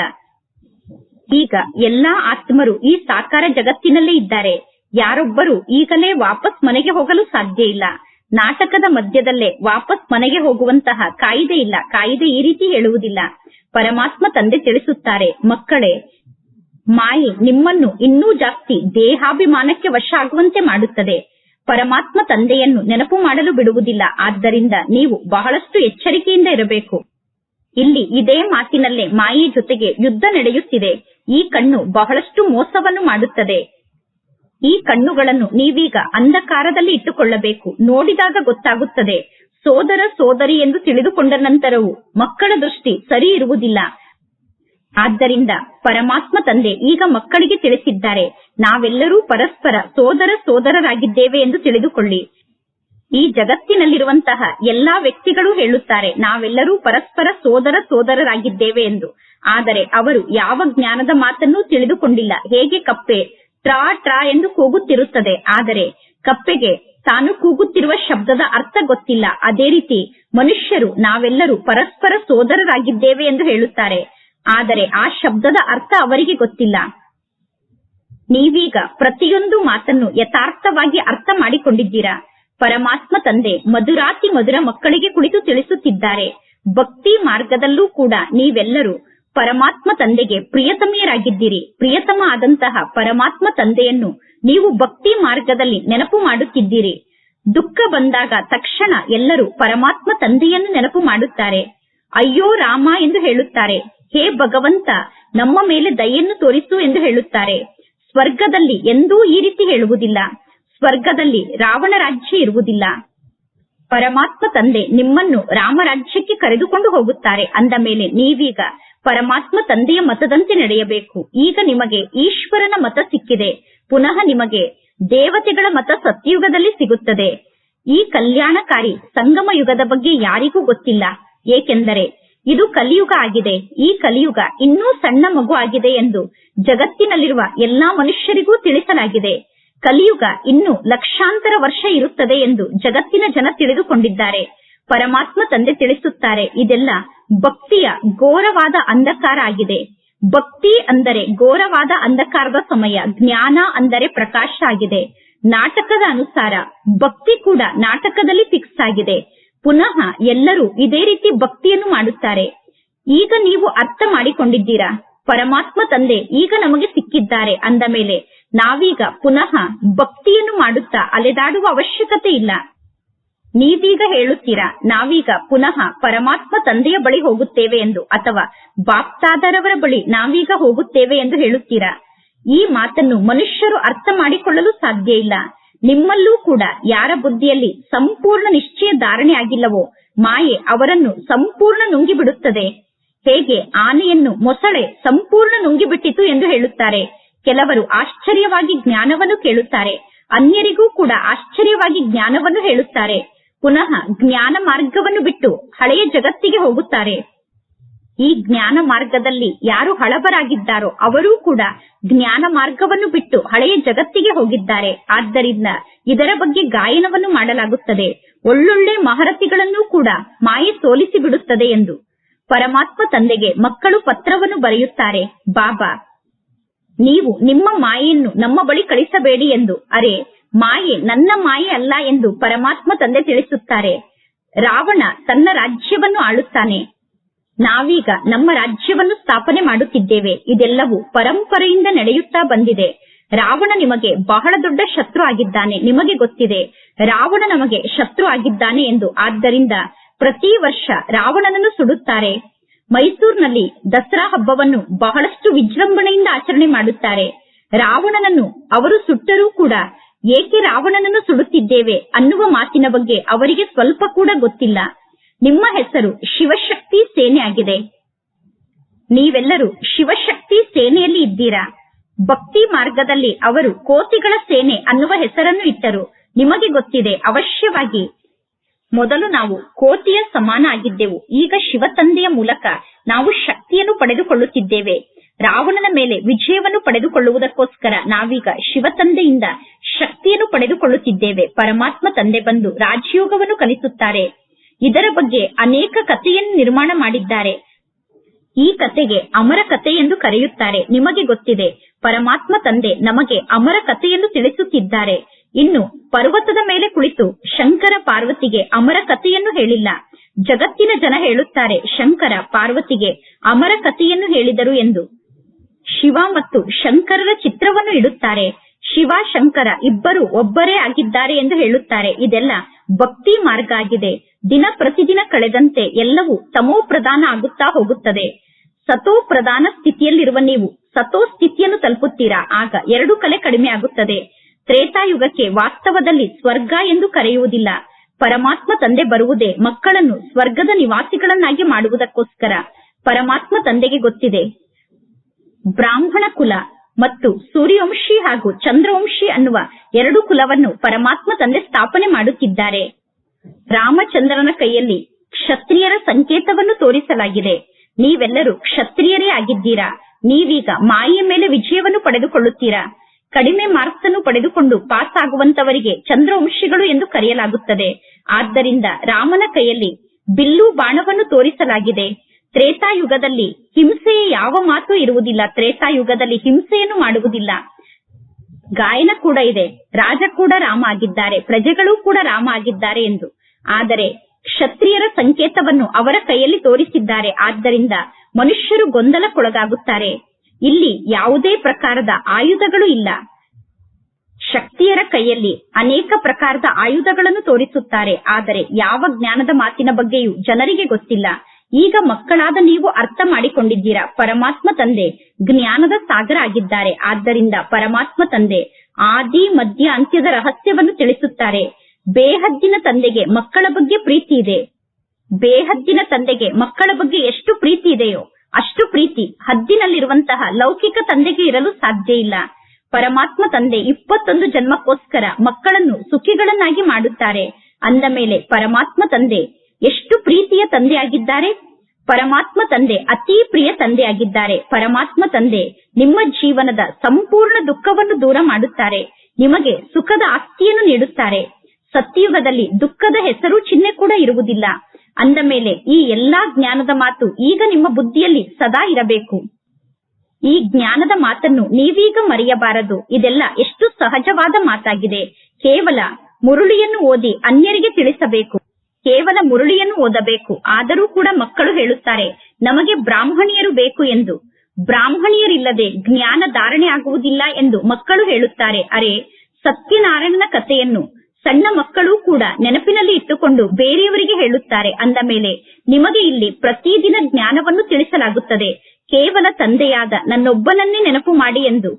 ಈಗ ಎಲ್ಲಾ ಆತ್ಮರು ಈ ಸಾಕಾರ ಜಗತ್ತಿನಲ್ಲೇ ಇದ್ದಾರೆ. ಯಾರೊಬ್ಬರು ಈಗಲೇ ವಾಪಸ್ ಮನೆಗೆ ಹೋಗಲು ಸಾಧ್ಯ ಇಲ್ಲ. ನಾಟಕದ ಮಧ್ಯದಲ್ಲೇ ವಾಪಸ್ ಮನೆಗೆ ಹೋಗುವಂತಹ ಕಾಯಿದೆ ಇಲ್ಲ. ಕಾಯಿದೆ ಈ ರೀತಿ ಹೇಳುವುದಿಲ್ಲ. ಪರಮಾತ್ಮ ತಂದೆ ತಿಳಿಸುತ್ತಾರೆ, ಮಕ್ಕಳೇ, ಮಾಯೆ ನಿಮ್ಮನ್ನು ಇನ್ನೂ ಜಾಸ್ತಿ ದೇಹಾಭಿಮಾನಕ್ಕೆ ವಶ ಆಗುವಂತೆ ಮಾಡುತ್ತದೆ. ಪರಮಾತ್ಮ ತಂದೆಯನ್ನು ನೆನಪು ಮಾಡಲು ಬಿಡುವುದಿಲ್ಲ. ಆದ್ದರಿಂದ ನೀವು ಬಹಳಷ್ಟು ಎಚ್ಚರಿಕೆಯಿಂದ ಇರಬೇಕು. ಇಲ್ಲಿ ಇದೇ ಮಾತಿನಲ್ಲೇ ಮಾಯಿ ಜೊತೆಗೆ ಯುದ್ಧ ನಡೆಯುತ್ತಿದೆ. ಈ ಕಣ್ಣು ಬಹಳಷ್ಟು ಮೋಸವನ್ನು ಮಾಡುತ್ತದೆ. ಈ ಕಣ್ಣುಗಳನ್ನು ನೀವೀಗ ಅಂಧಕಾರದಲ್ಲಿ ಇಟ್ಟುಕೊಳ್ಳಬೇಕು. ನೋಡಿದಾಗ ಗೊತ್ತಾಗುತ್ತದೆ. ಸೋದರ ಸೋದರಿ ಎಂದು ತಿಳಿದುಕೊಂಡ ನಂತರವೂ ಮಕ್ಕಳ ದೃಷ್ಟಿ ಸರಿ ಇರುವುದಿಲ್ಲ. ಆದ್ದರಿಂದ ಪರಮಾತ್ಮ ತಂದೆ ಈಗ ಮಕ್ಕಳಿಗೆ ತಿಳಿಸಿದ್ದಾರೆ. ನಾವೆಲ್ಲರೂ ಪರಸ್ಪರ ಸೋದರ ಸೋದರರಾಗಿದ್ದೇವೆ ಎಂದು ತಿಳಿದುಕೊಳ್ಳಿ. ಈ ಜಗತ್ತಿನಲ್ಲಿರುವಂತಹ ಎಲ್ಲಾ ವ್ಯಕ್ತಿಗಳು ಹೇಳುತ್ತಾರೆ, ನಾವೆಲ್ಲರೂ ಪರಸ್ಪರ ಸೋದರ ಸೋದರರಾಗಿದ್ದೇವೆ ಎಂದು. ಆದರೆ ಅವರು ಯಾವ ಜ್ಞಾನದ ಮಾತನ್ನೂ ತಿಳಿದುಕೊಂಡಿಲ್ಲ. ಹೇಗೆ ಕಪ್ಪೆ? ಟ್ರಾ ಟ್ರಾ ಎಂದು ಕೂಗುತ್ತಿರುತ್ತದೆ. ಆದರೆ ಕಪ್ಪೆಗೆ ತಾನು ಕೂಗುತ್ತಿರುವ ಶಬ್ದದ ಅರ್ಥ ಗೊತ್ತಿಲ್ಲ. ಅದೇ ರೀತಿ ಮನುಷ್ಯರು ನಾವೆಲ್ಲರೂ ಪರಸ್ಪರ ಸೋದರರಾಗಿದ್ದೇವೆ ಎಂದು ಹೇಳುತ್ತಾರೆ. ಆದರೆ ಆ ಶಬ್ದದ ಅರ್ಥ ಅವರಿಗೆ ಗೊತ್ತಿಲ್ಲ. ನೀವೀಗ ಪ್ರತಿಯೊಂದು ಮಾತನ್ನು ಯಥಾರ್ಥವಾಗಿ ಅರ್ಥ ಮಾಡಿಕೊಂಡಿದ್ದೀರಾ? ಪರಮಾತ್ಮ ತಂದೆ ಮಧುರಾತಿ ಮಧುರ ಮಕ್ಕಳಿಗೆ ಕುಳಿತು ತಿಳಿಸುತ್ತಿದ್ದಾರೆ. ಭಕ್ತಿ ಮಾರ್ಗದಲ್ಲೂ ಕೂಡ ನೀವೆಲ್ಲರೂ ಪರಮಾತ್ಮ ತಂದೆಗೆ ಪ್ರಿಯತಮೆಯರಾಗಿದ್ದೀರಿ. ಪ್ರಿಯತಮ ಆದಂತಹ ಪರಮಾತ್ಮ ತಂದೆಯನ್ನು ನೀವು ಭಕ್ತಿ ಮಾರ್ಗದಲ್ಲಿ ನೆನಪು ಮಾಡುತ್ತಿದ್ದೀರಿ. ದುಃಖ ಬಂದಾಗ ತಕ್ಷಣ ಎಲ್ಲರೂ ಪರಮಾತ್ಮ ತಂದೆಯನ್ನು ನೆನಪು ಮಾಡುತ್ತಾರೆ. ಅಯ್ಯೋ ರಾಮ ಎಂದು ಹೇಳುತ್ತಾರೆ. ಹೇ ಭಗವಂತ, ನಮ್ಮ ಮೇಲೆ ದಯೆಯನ್ನು ತೋರಿಸು ಎಂದು ಹೇಳುತ್ತಾರೆ. ಸ್ವರ್ಗದಲ್ಲಿ ಎಂದೂ ಈ ರೀತಿ ಹೇಳುವುದಿಲ್ಲ. ಸ್ವರ್ಗದಲ್ಲಿ ರಾವಣ ರಾಜ್ಯ ಇರುವುದಿಲ್ಲ. ಪರಮಾತ್ಮ ತಂದೆ ನಿಮ್ಮನ್ನು ರಾಮರಾಜ್ಯಕ್ಕೆ ಕರೆದುಕೊಂಡು ಹೋಗುತ್ತಾರೆ. ಅಂದ ಮೇಲೆ ನೀವೀಗ ಪರಮಾತ್ಮ ತಂದೆಯ ಮತದಂತೆ ನಡೆಯಬೇಕು. ಈಗ ನಿಮಗೆ ಈಶ್ವರನ ಮತ ಸಿಕ್ಕಿದೆ. ಪುನಃ ನಿಮಗೆ ದೇವತೆಗಳ ಮತ ಸತ್ಯುಗದಲ್ಲಿ ಸಿಗುತ್ತದೆ. ಈ ಕಲ್ಯಾಣಕಾರಿ ಸಂಗಮ ಯುಗದ ಬಗ್ಗೆ ಯಾರಿಗೂ ಗೊತ್ತಿಲ್ಲ. ಏಕೆಂದರೆ ಇದು ಕಲಿಯುಗ ಆಗಿದೆ. ಈ ಕಲಿಯುಗ ಇನ್ನೂ ಸಣ್ಣ ಮಗು ಆಗಿದೆ ಎಂದು ಜಗತ್ತಿನಲ್ಲಿರುವ ಎಲ್ಲಾ ಮನುಷ್ಯರಿಗೂ ತಿಳಿಸಲಾಗಿದೆ. ಕಲಿಯುಗ ಇನ್ನೂ ಲಕ್ಷಾಂತರ ವರ್ಷ ಇರುತ್ತದೆ ಎಂದು ಜಗತ್ತಿನ ಜನ ತಿಳಿದುಕೊಂಡಿದ್ದಾರೆ. ಪರಮಾತ್ಮ ತಂದೆ ತಿಳಿಸುತ್ತಾರೆ. ಇದೆಲ್ಲ ಭಕ್ತಿಯ ಘೋರವಾದ ಅಂಧಕಾರ ಆಗಿದೆ. ಭಕ್ತಿ ಅಂದರೆ ಘೋರವಾದ ಅಂಧಕಾರದ ಸಮಯ, ಜ್ಞಾನ ಅಂದರೆ ಪ್ರಕಾಶ ಆಗಿದೆ. ನಾಟಕದ ಅನುಸಾರ ಭಕ್ತಿ ಕೂಡ ನಾಟಕದಲ್ಲಿ ಫಿಕ್ಸ್ ಆಗಿದೆ. ಪುನಃ ಎಲ್ಲರೂ ಇದೇ ರೀತಿ ಭಕ್ತಿಯನ್ನು ಮಾಡುತ್ತಾರೆ. ಈಗ ನೀವು ಅರ್ಥ ಮಾಡಿಕೊಂಡಿದ್ದೀರಾ? ಪರಮಾತ್ಮ ತಂದೆ ಈಗ ನಮಗೆ ಸಿಕ್ಕಿದ್ದಾರೆ ಅಂದ ಮೇಲೆ ನಾವೀಗ ಪುನಃ ಭಕ್ತಿಯನ್ನು ಮಾಡುತ್ತಾ ಅಲೆದಾಡುವ ಅವಶ್ಯಕತೆ ಇಲ್ಲ. ನೀವೀಗ ಹೇಳುತ್ತೀರಾ? ನಾವೀಗ ಪುನಃ ಪರಮಾತ್ಮ ತಂದೆಯ ಬಳಿ ಹೋಗುತ್ತೇವೆ ಎಂದು ಅಥವಾ ಬಾಪ್ತಾದರವರ ಬಳಿ ನಾವೀಗ ಹೋಗುತ್ತೇವೆ ಎಂದು ಹೇಳುತ್ತೀರಾ? ಈ ಮಾತನ್ನು ಮನುಷ್ಯರು ಅರ್ಥ ಮಾಡಿಕೊಳ್ಳಲು ಸಾಧ್ಯ ಇಲ್ಲ. ನಿಮ್ಮಲ್ಲೂ ಕೂಡ ಯಾರ ಬುದ್ಧಿಯಲ್ಲಿ ಸಂಪೂರ್ಣ ನಿಶ್ಚಯ ಧಾರಣೆ ಆಗಿಲ್ಲವೋ, ಮಾಯೆ ಅವರನ್ನು ಸಂಪೂರ್ಣ ನುಂಗಿಬಿಡುತ್ತದೆ. ಹೇಗೆ ಆನೆಯನ್ನು ಮೊಸಳೆ ಸಂಪೂರ್ಣ ನುಂಗಿಬಿಟ್ಟಿತು ಎಂದು ಹೇಳುತ್ತಾರೆ. ಕೆಲವರು ಆಶ್ಚರ್ಯವಾಗಿ ಜ್ಞಾನವನ್ನು ಕೇಳುತ್ತಾರೆ. ಅನ್ಯರಿಗೂ ಕೂಡ ಆಶ್ಚರ್ಯವಾಗಿ ಜ್ಞಾನವನ್ನು ಹೇಳುತ್ತಾರೆ. ಪುನಃ ಜ್ಞಾನ ಮಾರ್ಗವನ್ನು ಬಿಟ್ಟು ಹಳೆಯ ಜಗತ್ತಿಗೆ ಹೋಗುತ್ತಾರೆ. ಈ ಜ್ಞಾನ ಮಾರ್ಗದಲ್ಲಿ ಯಾರು ಹಳಬರಾಗಿದ್ದಾರೋ ಅವರೂ ಕೂಡ ಜ್ಞಾನ ಮಾರ್ಗವನ್ನು ಬಿಟ್ಟು ಹಳೆಯ ಜಗತ್ತಿಗೆ ಹೋಗಿದ್ದಾರೆ. ಆದ್ದರಿಂದ ಇದರ ಬಗ್ಗೆ ಗಾಯನವನ್ನು ಮಾಡಲಾಗುತ್ತದೆ. ಒಳ್ಳೊಳ್ಳೆ ಮಹರತಿಗಳನ್ನೂ ಕೂಡ ಮಾಯೆ ಸೋಲಿಸಿ ಬಿಡುತ್ತದೆ ಎಂದು ಪರಮಾತ್ಮ ತಂದೆಗೆ ಮಕ್ಕಳು ಪತ್ರವನ್ನು ಬರೆಯುತ್ತಾರೆ, ಬಾಬಾ, ನೀವು ನಿಮ್ಮ ಮಾಯೆಯನ್ನು ನಮ್ಮ ಬಳಿ ಕಳಿಸಬೇಡಿ ಎಂದು ಅರೆ ಮಾಯೆ, ನನ್ನ ಮಾಯೆ ಅಲ್ಲ ಎಂದು ಪರಮಾತ್ಮ ತಂದೆ ತಿಳಿಸುತ್ತಾರೆ. ರಾವಣ ತನ್ನ ರಾಜ್ಯವನ್ನು ಆಳುತ್ತಾನೆ. ನಾವೀಗ ನಮ್ಮ ರಾಜ್ಯವನ್ನು ಸ್ಥಾಪನೆ ಮಾಡುತ್ತಿದ್ದೇವೆ. ಇದೆಲ್ಲವೂ ಪರಂಪರೆಯಿಂದ ನಡೆಯುತ್ತಾ ಬಂದಿದೆ. ರಾವಣ ನಿಮಗೆ ಬಹಳ ದೊಡ್ಡ ಶತ್ರು ಆಗಿದ್ದಾನೆ, ನಿಮಗೆ ಗೊತ್ತಿದೆ. ರಾವಣ ನಮಗೆ ಶತ್ರು ಆಗಿದ್ದಾನೆ ಎಂದು. ಆದ್ದರಿಂದ ಪ್ರತಿ ವರ್ಷ ರಾವಣನನ್ನು ಸುಡುತ್ತಾರೆ. ಮೈಸೂರಿನಲ್ಲಿ ದಸರಾ ಹಬ್ಬವನ್ನು ಬಹಳಷ್ಟು ವಿಜೃಂಭಣೆಯಿಂದ ಆಚರಣೆ ಮಾಡುತ್ತಾರೆ. ರಾವಣನನ್ನು ಅವರು ಸುಟ್ಟರೂ ಕೂಡ ಏಕೆ ರಾವಣನನ್ನು ಸುಡುತ್ತಿದ್ದೇವೆ ಅನ್ನುವ ಮಾತಿನ ಬಗ್ಗೆ ಅವರಿಗೆ ಸ್ವಲ್ಪ ಕೂಡ ಗೊತ್ತಿಲ್ಲ. ನಿಮ್ಮ ಹೆಸರು ಶಿವಶಕ್ತಿ ಸೇನೆ ಆಗಿದೆ. ನೀವೆಲ್ಲರೂ ಶಿವಶಕ್ತಿ ಸೇನೆಯಲ್ಲಿ ಇದ್ದೀರಾ? ಭಕ್ತಿ ಮಾರ್ಗದಲ್ಲಿ ಅವರು ಕೋತಿಗಳ ಸೇನೆ ಅನ್ನುವ ಹೆಸರನ್ನು ಇಟ್ಟರು. ನಿಮಗೆ ಗೊತ್ತಿದೆ, ಅವಶ್ಯವಾಗಿ. ಮೊದಲು ನಾವು ಕೋತಿಯ ಸಮಾನ ಆಗಿದ್ದೆವು. ಈಗ ಶಿವ ತಂದೆಯ ಮೂಲಕ ನಾವು ಶಕ್ತಿಯನ್ನು ಪಡೆದುಕೊಳ್ಳುತ್ತಿದ್ದೇವೆ. ರಾವಣನ ಮೇಲೆ ವಿಜಯವನ್ನು ಪಡೆದುಕೊಳ್ಳುವುದಕ್ಕೋಸ್ಕರ ನಾವೀಗ ಶಿವ ತಂದೆಯಿಂದ ಶಕ್ತಿಯನ್ನು ಪಡೆದುಕೊಳ್ಳುತ್ತಿದ್ದೇವೆ. ಪರಮಾತ್ಮ ತಂದೆ ಬಂದು ರಾಜಯೋಗವನ್ನು ಕಲಿಸುತ್ತಾರೆ. ಇದರ ಬಗ್ಗೆ ಅನೇಕ ಕಥೆಯನ್ನು ನಿರ್ಮಾಣ ಮಾಡಿದ್ದಾರೆ. ಈ ಕಥೆಗೆ ಅಮರ ಕಥೆ ಎಂದು ಕರೆಯುತ್ತಾರೆ. ನಿಮಗೆ ಗೊತ್ತಿದೆ, ಪರಮಾತ್ಮ ತಂದೆ ನಮಗೆ ಅಮರ ಕಥೆಯನ್ನು ತಿಳಿಸುತ್ತಿದ್ದಾರೆ. ಇನ್ನು ಪರ್ವತದ ಮೇಲೆ ಕುಳಿತು ಶಂಕರ ಪಾರ್ವತಿಗೆ ಅಮರ ಕಥೆಯನ್ನು ಹೇಳಿಲ್ಲ. ಜಗತ್ತಿನ ಜನ ಹೇಳುತ್ತಾರೆ, ಶಂಕರ, ಪಾರ್ವತಿಗೆ ಅಮರ ಕಥೆಯನ್ನು ಹೇಳಿದರು ಎಂದು. ಶಿವ ಮತ್ತು ಶಂಕರರ ಚಿತ್ರವನ್ನು ಇಡುತ್ತಾರೆ. ಶಿವ ಶಂಕರ ಇಬ್ಬರು ಒಬ್ಬರೇ ಆಗಿದ್ದಾರೆ ಎಂದು ಹೇಳುತ್ತಾರೆ. ಇದೆಲ್ಲ ಭಕ್ತಿ ಮಾರ್ಗ ಆಗಿದೆ. ದಿನ ಪ್ರತಿದಿನ ಕಳೆದಂತೆ ಎಲ್ಲವೂ ತಮೋ ಪ್ರಧಾನ ಆಗುತ್ತಾ ಹೋಗುತ್ತದೆ. ಸತೋ ಪ್ರಧಾನ ಸ್ಥಿತಿಯಲ್ಲಿರುವ ನೀವು ಸತೋ ಸ್ಥಿತಿಯನ್ನು ತಲುಪುತ್ತೀರಾ? ಆಗ ಎರಡು ಕಲೆ ಕಡಿಮೆ ಆಗುತ್ತದೆ. ತ್ರೇತಾಯುಗಕ್ಕೆ ವಾಸ್ತವದಲ್ಲಿ ಸ್ವರ್ಗ ಎಂದು ಕರೆಯುವುದಿಲ್ಲ. ಪರಮಾತ್ಮ ತಂದೆ ಬರುವುದೇ ಮಕ್ಕಳನ್ನು ಸ್ವರ್ಗದ ನಿವಾಸಿಗಳನ್ನಾಗಿ ಮಾಡುವುದಕ್ಕೋಸ್ಕರ. ಪರಮಾತ್ಮ ತಂದೆಗೆ ಗೊತ್ತಿದೆ. ಬ್ರಾಹ್ಮಣ ಕುಲ ಮತ್ತು ಸೂರ್ಯವಂಶಿ ಹಾಗೂ ಚಂದ್ರವಂಶಿ ಅನ್ನುವ ಎರಡು ಕುಲವನ್ನು ಪರಮಾತ್ಮ ತಂದೆ ಸ್ಥಾಪನೆ ಮಾಡುತ್ತಿದ್ದಾರೆ. ರಾಮಚಂದ್ರನ ಕೈಯಲ್ಲಿ ಕ್ಷತ್ರಿಯರ ಸಂಕೇತವನ್ನು ತೋರಿಸಲಾಗಿದೆ. ನೀವೆಲ್ಲರೂ ಕ್ಷತ್ರಿಯರೇ ಆಗಿದ್ದೀರಾ? ನೀವೀಗ ಮಾಯೆಯ ಮೇಲೆ ವಿಜಯವನ್ನು ಪಡೆದುಕೊಳ್ಳುತ್ತೀರಾ? ಕಡಿಮೆ ಮಾರ್ಕ್ಸ್ ಅನ್ನು ಪಡೆದುಕೊಂಡು ಪಾಸ್ ಆಗುವಂತವರಿಗೆ ಚಂದ್ರವಂಶಿಗಳು ಎಂದು ಕರೆಯಲಾಗುತ್ತದೆ. ಆದ್ದರಿಂದ ರಾಮನ ಕೈಯಲ್ಲಿ ಬಿಲ್ಲು ಬಾಣವನ್ನು ತೋರಿಸಲಾಗಿದೆ. ತ್ರೇತಾಯುಗದಲ್ಲಿ ಹಿಂಸೆಯ ಯಾವ ಮಾತು ಇರುವುದಿಲ್ಲ. ತ್ರೇತಾಯುಗದಲ್ಲಿ ಹಿಂಸೆಯನ್ನು ಮಾಡುವುದಿಲ್ಲ. ಗಾಯನ ಕೂಡ ಇದೆ. ರಾಜ ಕೂಡ ರಾಮ ಆಗಿದ್ದಾರೆ. ಪ್ರಜೆಗಳು ಕೂಡ ರಾಮ ಆಗಿದ್ದಾರೆ ಎಂದು. ಆದರೆ ಕ್ಷತ್ರಿಯರ ಸಂಕೇತವನ್ನು ಅವರ ಕೈಯಲ್ಲಿ ತೋರಿಸಿದ್ದಾರೆ. ಆದ್ದರಿಂದ ಮನುಷ್ಯರು ಗೊಂದಲಕ್ಕೊಳಗಾಗುತ್ತಾರೆ. ಇಲ್ಲಿ ಯಾವುದೇ ಪ್ರಕಾರದ ಆಯುಧಗಳು ಇಲ್ಲ. ಶಕ್ತಿಯರ ಕೈಯಲ್ಲಿ ಅನೇಕ ಪ್ರಕಾರದ ಆಯುಧಗಳನ್ನು ತೋರಿಸುತ್ತಾರೆ. ಆದರೆ ಯಾವ ಜ್ಞಾನದ ಮಾತಿನ ಬಗ್ಗೆಯೂ ಜನರಿಗೆ ಗೊತ್ತಿಲ್ಲ. ಈಗ ಮಕ್ಕಳಾದ ನೀವು ಅರ್ಥ ಮಾಡಿಕೊಂಡಿದ್ದೀರಾ? ಪರಮಾತ್ಮ ತಂದೆ, ಜ್ಞಾನದ ಸಾಗರ ಆಗಿದ್ದಾರೆ. ಆದ್ದರಿಂದ ಪರಮಾತ್ಮ ತಂದೆ, ಆದಿ, ಮಧ್ಯ, ಅಂತ್ಯದ ರಹಸ್ಯವನ್ನು ತಿಳಿಸುತ್ತಾರೆ. ಬೇಹದ್ದಿನ ತಂದೆಗೆ ಮಕ್ಕಳ ಬಗ್ಗೆ ಪ್ರೀತಿ ಇದೆ. ಬೇಹದ್ದಿನ ತಂದೆಗೆ ಮಕ್ಕಳ ಬಗ್ಗೆ ಎಷ್ಟು ಪ್ರೀತಿ ಇದೆಯೋ, ಅಷ್ಟು ಪ್ರೀತಿ. ಹದ್ದಿನಲ್ಲಿರುವಂತಹ ಲೌಕಿಕ ತಂದೆಗೆ ಇರಲು ಸಾಧ್ಯ ಇಲ್ಲ. ಪರಮಾತ್ಮ ತಂದೆ ಇಪ್ಪತ್ತೊಂದು ಜನ್ಮಕ್ಕೋಸ್ಕರ ಮಕ್ಕಳನ್ನು ಸುಖಿಗಳನ್ನಾಗಿ ಮಾಡುತ್ತಾರೆ. ಅಂದ ಮೇಲೆ ಪರಮಾತ್ಮ ತಂದೆ ಎಷ್ಟು ಪ್ರೀತಿಯ ತಂದೆಯಾಗಿದ್ದಾರೆ? ಪರಮಾತ್ಮ ತಂದೆ, ಅತಿ ಪ್ರಿಯ ತಂದೆಯಾಗಿದ್ದಾರೆ. ಪರಮಾತ್ಮ ತಂದೆ ನಿಮ್ಮ ಜೀವನದ ಸಂಪೂರ್ಣ ದುಃಖವನ್ನು ದೂರ ಮಾಡುತ್ತಾರೆ. ನಿಮಗೆ ಸುಖದ ಆಸ್ತಿಯನ್ನು ನೀಡುತ್ತಾರೆ. ಸತ್ಯಯುಗದಲ್ಲಿ ದುಃಖದ ಹೆಸರು ಚಿಹ್ನೆ ಕೂಡ ಇರುವುದಿಲ್ಲ. ಅಂದ ಮೇಲೆ ಈ ಎಲ್ಲಾ ಜ್ಞಾನದ ಮಾತು ಈಗ ನಿಮ್ಮ ಬುದ್ಧಿಯಲ್ಲಿ ಸದಾ ಇರಬೇಕು. ಈ ಜ್ಞಾನದ ಮಾತನ್ನು ನೀವೀಗ ಮರೆಯಬಾರದು. ಇದೆಲ್ಲ ಎಷ್ಟು ಸಹಜವಾದ ಮಾತಾಗಿದೆ. ಕೇವಲ ಮುರುಳಿಯನ್ನು ಓದಿ ಅನ್ಯರಿಗೆ ತಿಳಿಸಬೇಕು. ಕೇವಲ ಮುರುಳಿಯನ್ನು ಓದಬೇಕು. ಆದರೂ ಕೂಡ ಮಕ್ಕಳು ಹೇಳುತ್ತಾರೆ, ನಮಗೆ ಬ್ರಾಹ್ಮಣಿಯರು ಬೇಕು ಎಂದು. ಬ್ರಾಹ್ಮಣಿಯರಿಲ್ಲದೆ ಜ್ಞಾನ ಧಾರಣೆ ಆಗುವುದಿಲ್ಲ ಎಂದು ಮಕ್ಕಳು ಹೇಳುತ್ತಾರೆ. ಅರೆ, ಸತ್ಯನಾರಾಯಣನ ಕಥೆಯನ್ನು ಸಣ್ಣ ಮಕ್ಕಳು ಕೂಡ ನೆನಪಿನಲ್ಲಿ ಇಟ್ಟುಕೊಂಡು ಬೇರೆಯವರಿಗೆ ಹೇಳುತ್ತಾರೆ. ಅಂದ ಮೇಲೆ, ನಿಮಗೆ ಇಲ್ಲಿ ಪ್ರತಿದಿನ ಜ್ಞಾನವನ್ನು ತಿಳಿಸಲಾಗುತ್ತದೆ. ಕೇವಲ ತಂದೆಯಾದ ನನ್ನೊಬ್ಬನನ್ನೇ ನೆನಪು ಮಾಡಿ ಎಂದು.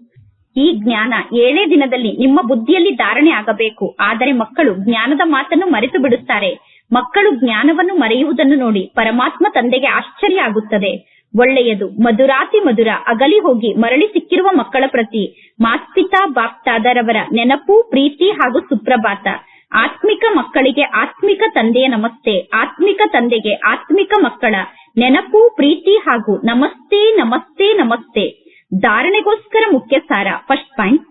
ಈ ಜ್ಞಾನ ಏಳೇ ದಿನದಲ್ಲಿ ನಿಮ್ಮ ಬುದ್ಧಿಯಲ್ಲಿ ಧಾರಣೆ ಆಗಬೇಕು. ಆದರೆ ಮಕ್ಕಳು ಜ್ಞಾನದ ಮಾತನ್ನು ಮರೆತು ಬಿಡುತ್ತಾರೆ. ಮಕ್ಕಳು ಜ್ಞಾನವನ್ನು ಮರೆಯುವುದನ್ನು ನೋಡಿ ಪರಮಾತ್ಮ ತಂದೆಗೆ ಆಶ್ಚರ್ಯ ಆಗುತ್ತದೆ. ಒಳ್ಳೆಯದು, ಮಧುರಾತಿ ಮಧುರ, ಅಗಲಿ ಹೋಗಿ ಮರಳಿ ಸಿಕ್ಕಿರುವ ಮಕ್ಕಳ ಪ್ರತಿ ಮಾಸ್ಪಿತಾ ಬಾಪ್ತಾದರವರ ನೆನಪು, ಪ್ರೀತಿ ಹಾಗೂ ಸುಪ್ರಭಾತ. ಆತ್ಮಿಕ ಮಕ್ಕಳಿಗೆ ಆತ್ಮಿಕ ತಂದೆಯ ನಮಸ್ತೆ, ಆತ್ಮಿಕ ತಂದೆಗೆ ಆತ್ಮಿಕ ಮಕ್ಕಳ ನೆನಪು, ಪ್ರೀತಿ ಹಾಗೂ ನಮಸ್ತೆ ನಮಸ್ತೆ ನಮಸ್ತೆ. ಧಾರಣೆಗೋಸ್ಕರ ಮುಖ್ಯ ಸಾರ ಫಸ್ಟ್ ಪಾಯಿಂಟ್.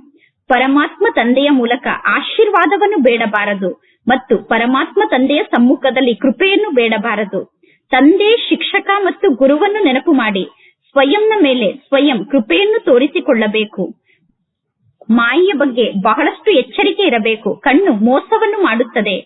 ಪರಮಾತ್ಮ ತಂದೆಯ ಮೂಲಕ ಆಶೀರ್ವಾದವನ್ನು ಬೇಡಬಾರದು. ಮತ್ತು ಪರಮಾತ್ಮ ತಂದೆಯ ಸಮ್ಮುಖದಲ್ಲಿ ಕೃಪೆಯನ್ನು ಬೇಡಬಾರದು. ತಂದೆ, ಶಿಕ್ಷಕ ಮತ್ತು ಗುರುವನ್ನು ನೆನಪು ಮಾಡಿ. ಸ್ವಯಂನ ಮೇಲೆ ಸ್ವಯಂ ಕೃಪೆಯನ್ನು ತೋರಿಸಿಕೊಳ್ಳಬೇಕು. ಮಾಯೆಯ ಬಗ್ಗೆ ಬಹಳಷ್ಟು ಎಚ್ಚರಿಕೆ ಇರಬೇಕು. ಕಣ್ಣು ಮೋಸವನ್ನು ಮಾಡುತ್ತದೆ.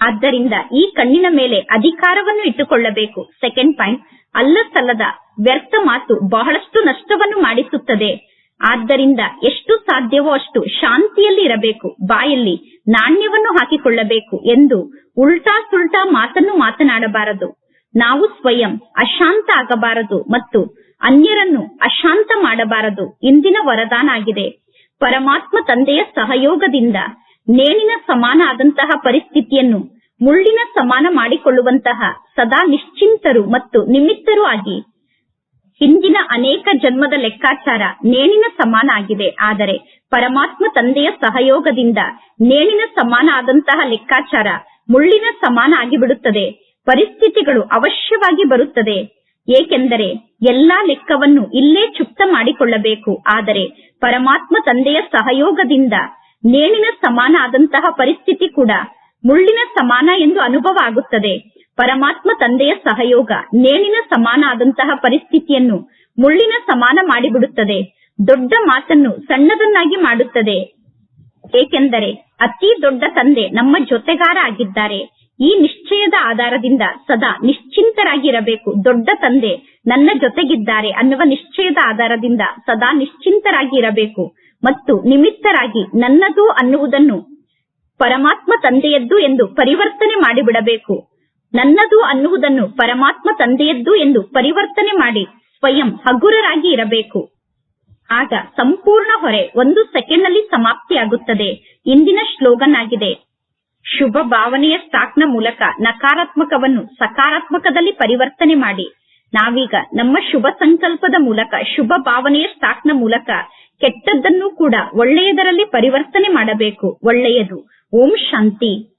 ಆದ್ದರಿಂದ ಈ ಕಣ್ಣಿನ ಮೇಲೆ ಅಧಿಕಾರವನ್ನು ಇಟ್ಟುಕೊಳ್ಳಬೇಕು. ಸೆಕೆಂಡ್ ಪಾಯಿಂಟ್ ಅಲ್ಲ ಸಲ್ಲದ ವ್ಯರ್ಥ ಮಾತು ಬಹಳಷ್ಟು ನಷ್ಟವನ್ನು ಮಾಡಿಸುತ್ತದೆ. ಆದ್ದರಿಂದ ಎಷ್ಟು ಸಾಧ್ಯವೋ ಅಷ್ಟು ಶಾಂತಿಯಲ್ಲಿ ಇರಬೇಕು ಬಾಯಲ್ಲಿ ನಾಣ್ಯವನ್ನು ಹಾಕಿಕೊಳ್ಳಬೇಕು ಎಂದು ಉಲ್ಟಾ ಸುಲ್ಟಾ ಮಾತನ್ನು ಮಾತನಾಡಬಾರದು. ನಾವು ಸ್ವಯಂ ಅಶಾಂತ ಆಗಬಾರದು ಮತ್ತು ಅನ್ಯರನ್ನು ಅಶಾಂತ ಮಾಡಬಾರದು. ಇಂದಿನ ವರದಾನ ಆಗಿದೆ ಪರಮಾತ್ಮ ತಂದೆಯ ಸಹಯೋಗದಿಂದ ನೇಣಿನ ಸಮಾನ ಆದಂತಹ ಪರಿಸ್ಥಿತಿಯನ್ನು ಮುಳ್ಳಿನ ಸಮಾನ ಮಾಡಿಕೊಳ್ಳುವಂತಹ ಸದಾ ನಿಶ್ಚಿಂತರು ಮತ್ತು ನಿಮಿತ್ತರು ಆಗಿ ಹಿಂದಿನ ಅನೇಕ ಜನ್ಮದ ಲೆಕ್ಕಾಚಾರ ನೇಣಿನ ಸಮಾನ ಆಗಿದೆ. ಆದರೆ ಪರಮಾತ್ಮ ತಂದೆಯ ಸಹಯೋಗದಿಂದ ನೇಣಿನ ಸಮಾನ ಆದಂತಹ ಲೆಕ್ಕಾಚಾರ ಮುಳ್ಳಿನ ಸಮಾನ ಆಗಿಬಿಡುತ್ತದೆ. ಪರಿಸ್ಥಿತಿಗಳು ಅವಶ್ಯವಾಗಿ ಬರುತ್ತದೆ. ಏಕೆಂದರೆ ಎಲ್ಲಾ ಲೆಕ್ಕವನ್ನು ಇಲ್ಲೇ ಚುಕ್ತ ಮಾಡಿಕೊಳ್ಳಬೇಕು. ಆದರೆ ಪರಮಾತ್ಮ ತಂದೆಯ ಸಹಯೋಗದಿಂದ ನೇಣಿನ ಸಮಾನ ಆದಂತಹ ಪರಿಸ್ಥಿತಿ ಕೂಡ ಮುಳ್ಳಿನ ಸಮಾನ ಎಂದು ಅನುಭವ ಆಗುತ್ತದೆ. ಪರಮಾತ್ಮ ತಂದೆಯ ಸಹಯೋಗ ನೇಣಿನ ಸಮಾನ ಆದಂತಹ ಪರಿಸ್ಥಿತಿಯನ್ನು ಮುಳ್ಳಿನ ಸಮಾನ ಮಾಡಿಬಿಡುತ್ತದೆ, ದೊಡ್ಡ ಮಾತನ್ನು ಸಣ್ಣದನ್ನಾಗಿ ಮಾಡುತ್ತದೆ. ಏಕೆಂದರೆ ಅತಿ ದೊಡ್ಡ ತಂದೆ ನಮ್ಮ ಜೊತೆಗಾರ ಆಗಿದ್ದಾರೆ. ಈ ನಿಶ್ಚಯದ ಆಧಾರದಿಂದ ಸದಾ ನಿಶ್ಚಿಂತರಾಗಿರಬೇಕು. ದೊಡ್ಡ ತಂದೆ ನನ್ನ ಜೊತೆಗಿದ್ದಾರೆ ಅನ್ನುವ ನಿಶ್ಚಯದ ಆಧಾರದಿಂದ ಸದಾ ನಿಶ್ಚಿಂತರಾಗಿ ಇರಬೇಕು ಮತ್ತು ನಿಮಿತ್ತರಾಗಿ ನನ್ನದು ಅನ್ನುವುದನ್ನು ಪರಮಾತ್ಮ ತಂದೆಯದ್ದು ಎಂದು ಪರಿವರ್ತನೆ ಮಾಡಿಬಿಡಬೇಕು. ನನ್ನದು ಅನ್ನುವುದನ್ನು ಪರಮಾತ್ಮ ತಂದೆಯದ್ದು ಎಂದು ಪರಿವರ್ತನೆ ಮಾಡಿ ಸ್ವಯಂ ಹಗುರರಾಗಿ ಇರಬೇಕು. ಆಗ ಸಂಪೂರ್ಣ ಹೊರೆ ಒಂದು ಸೆಕೆಂಡ್ನಲ್ಲಿ ಸಮಾಪ್ತಿಯಾಗುತ್ತದೆ. ಇಂದಿನ ಶ್ಲೋಗನ್ ಆಗಿದೆ ಶುಭ ಭಾವನೆಯ ಸ್ಟಾಕ್ನ ಮೂಲಕ ನಕಾರಾತ್ಮಕವನ್ನು ಸಕಾರಾತ್ಮಕದಲ್ಲಿ ಪರಿವರ್ತನೆ ಮಾಡಿ. ನಾವೀಗ ನಮ್ಮ ಶುಭ ಸಂಕಲ್ಪದ ಮೂಲಕ, ಶುಭ ಭಾವನೆಯ ಸ್ಟಾಕ್ನ ಮೂಲಕ ಕೆಟ್ಟದ್ದನ್ನು ಕೂಡ ಒಳ್ಳೆಯದರಲ್ಲಿ ಪರಿವರ್ತನೆ ಮಾಡಬೇಕು. ಒಳ್ಳೆಯದು. ಓಂ ಶಾಂತಿ.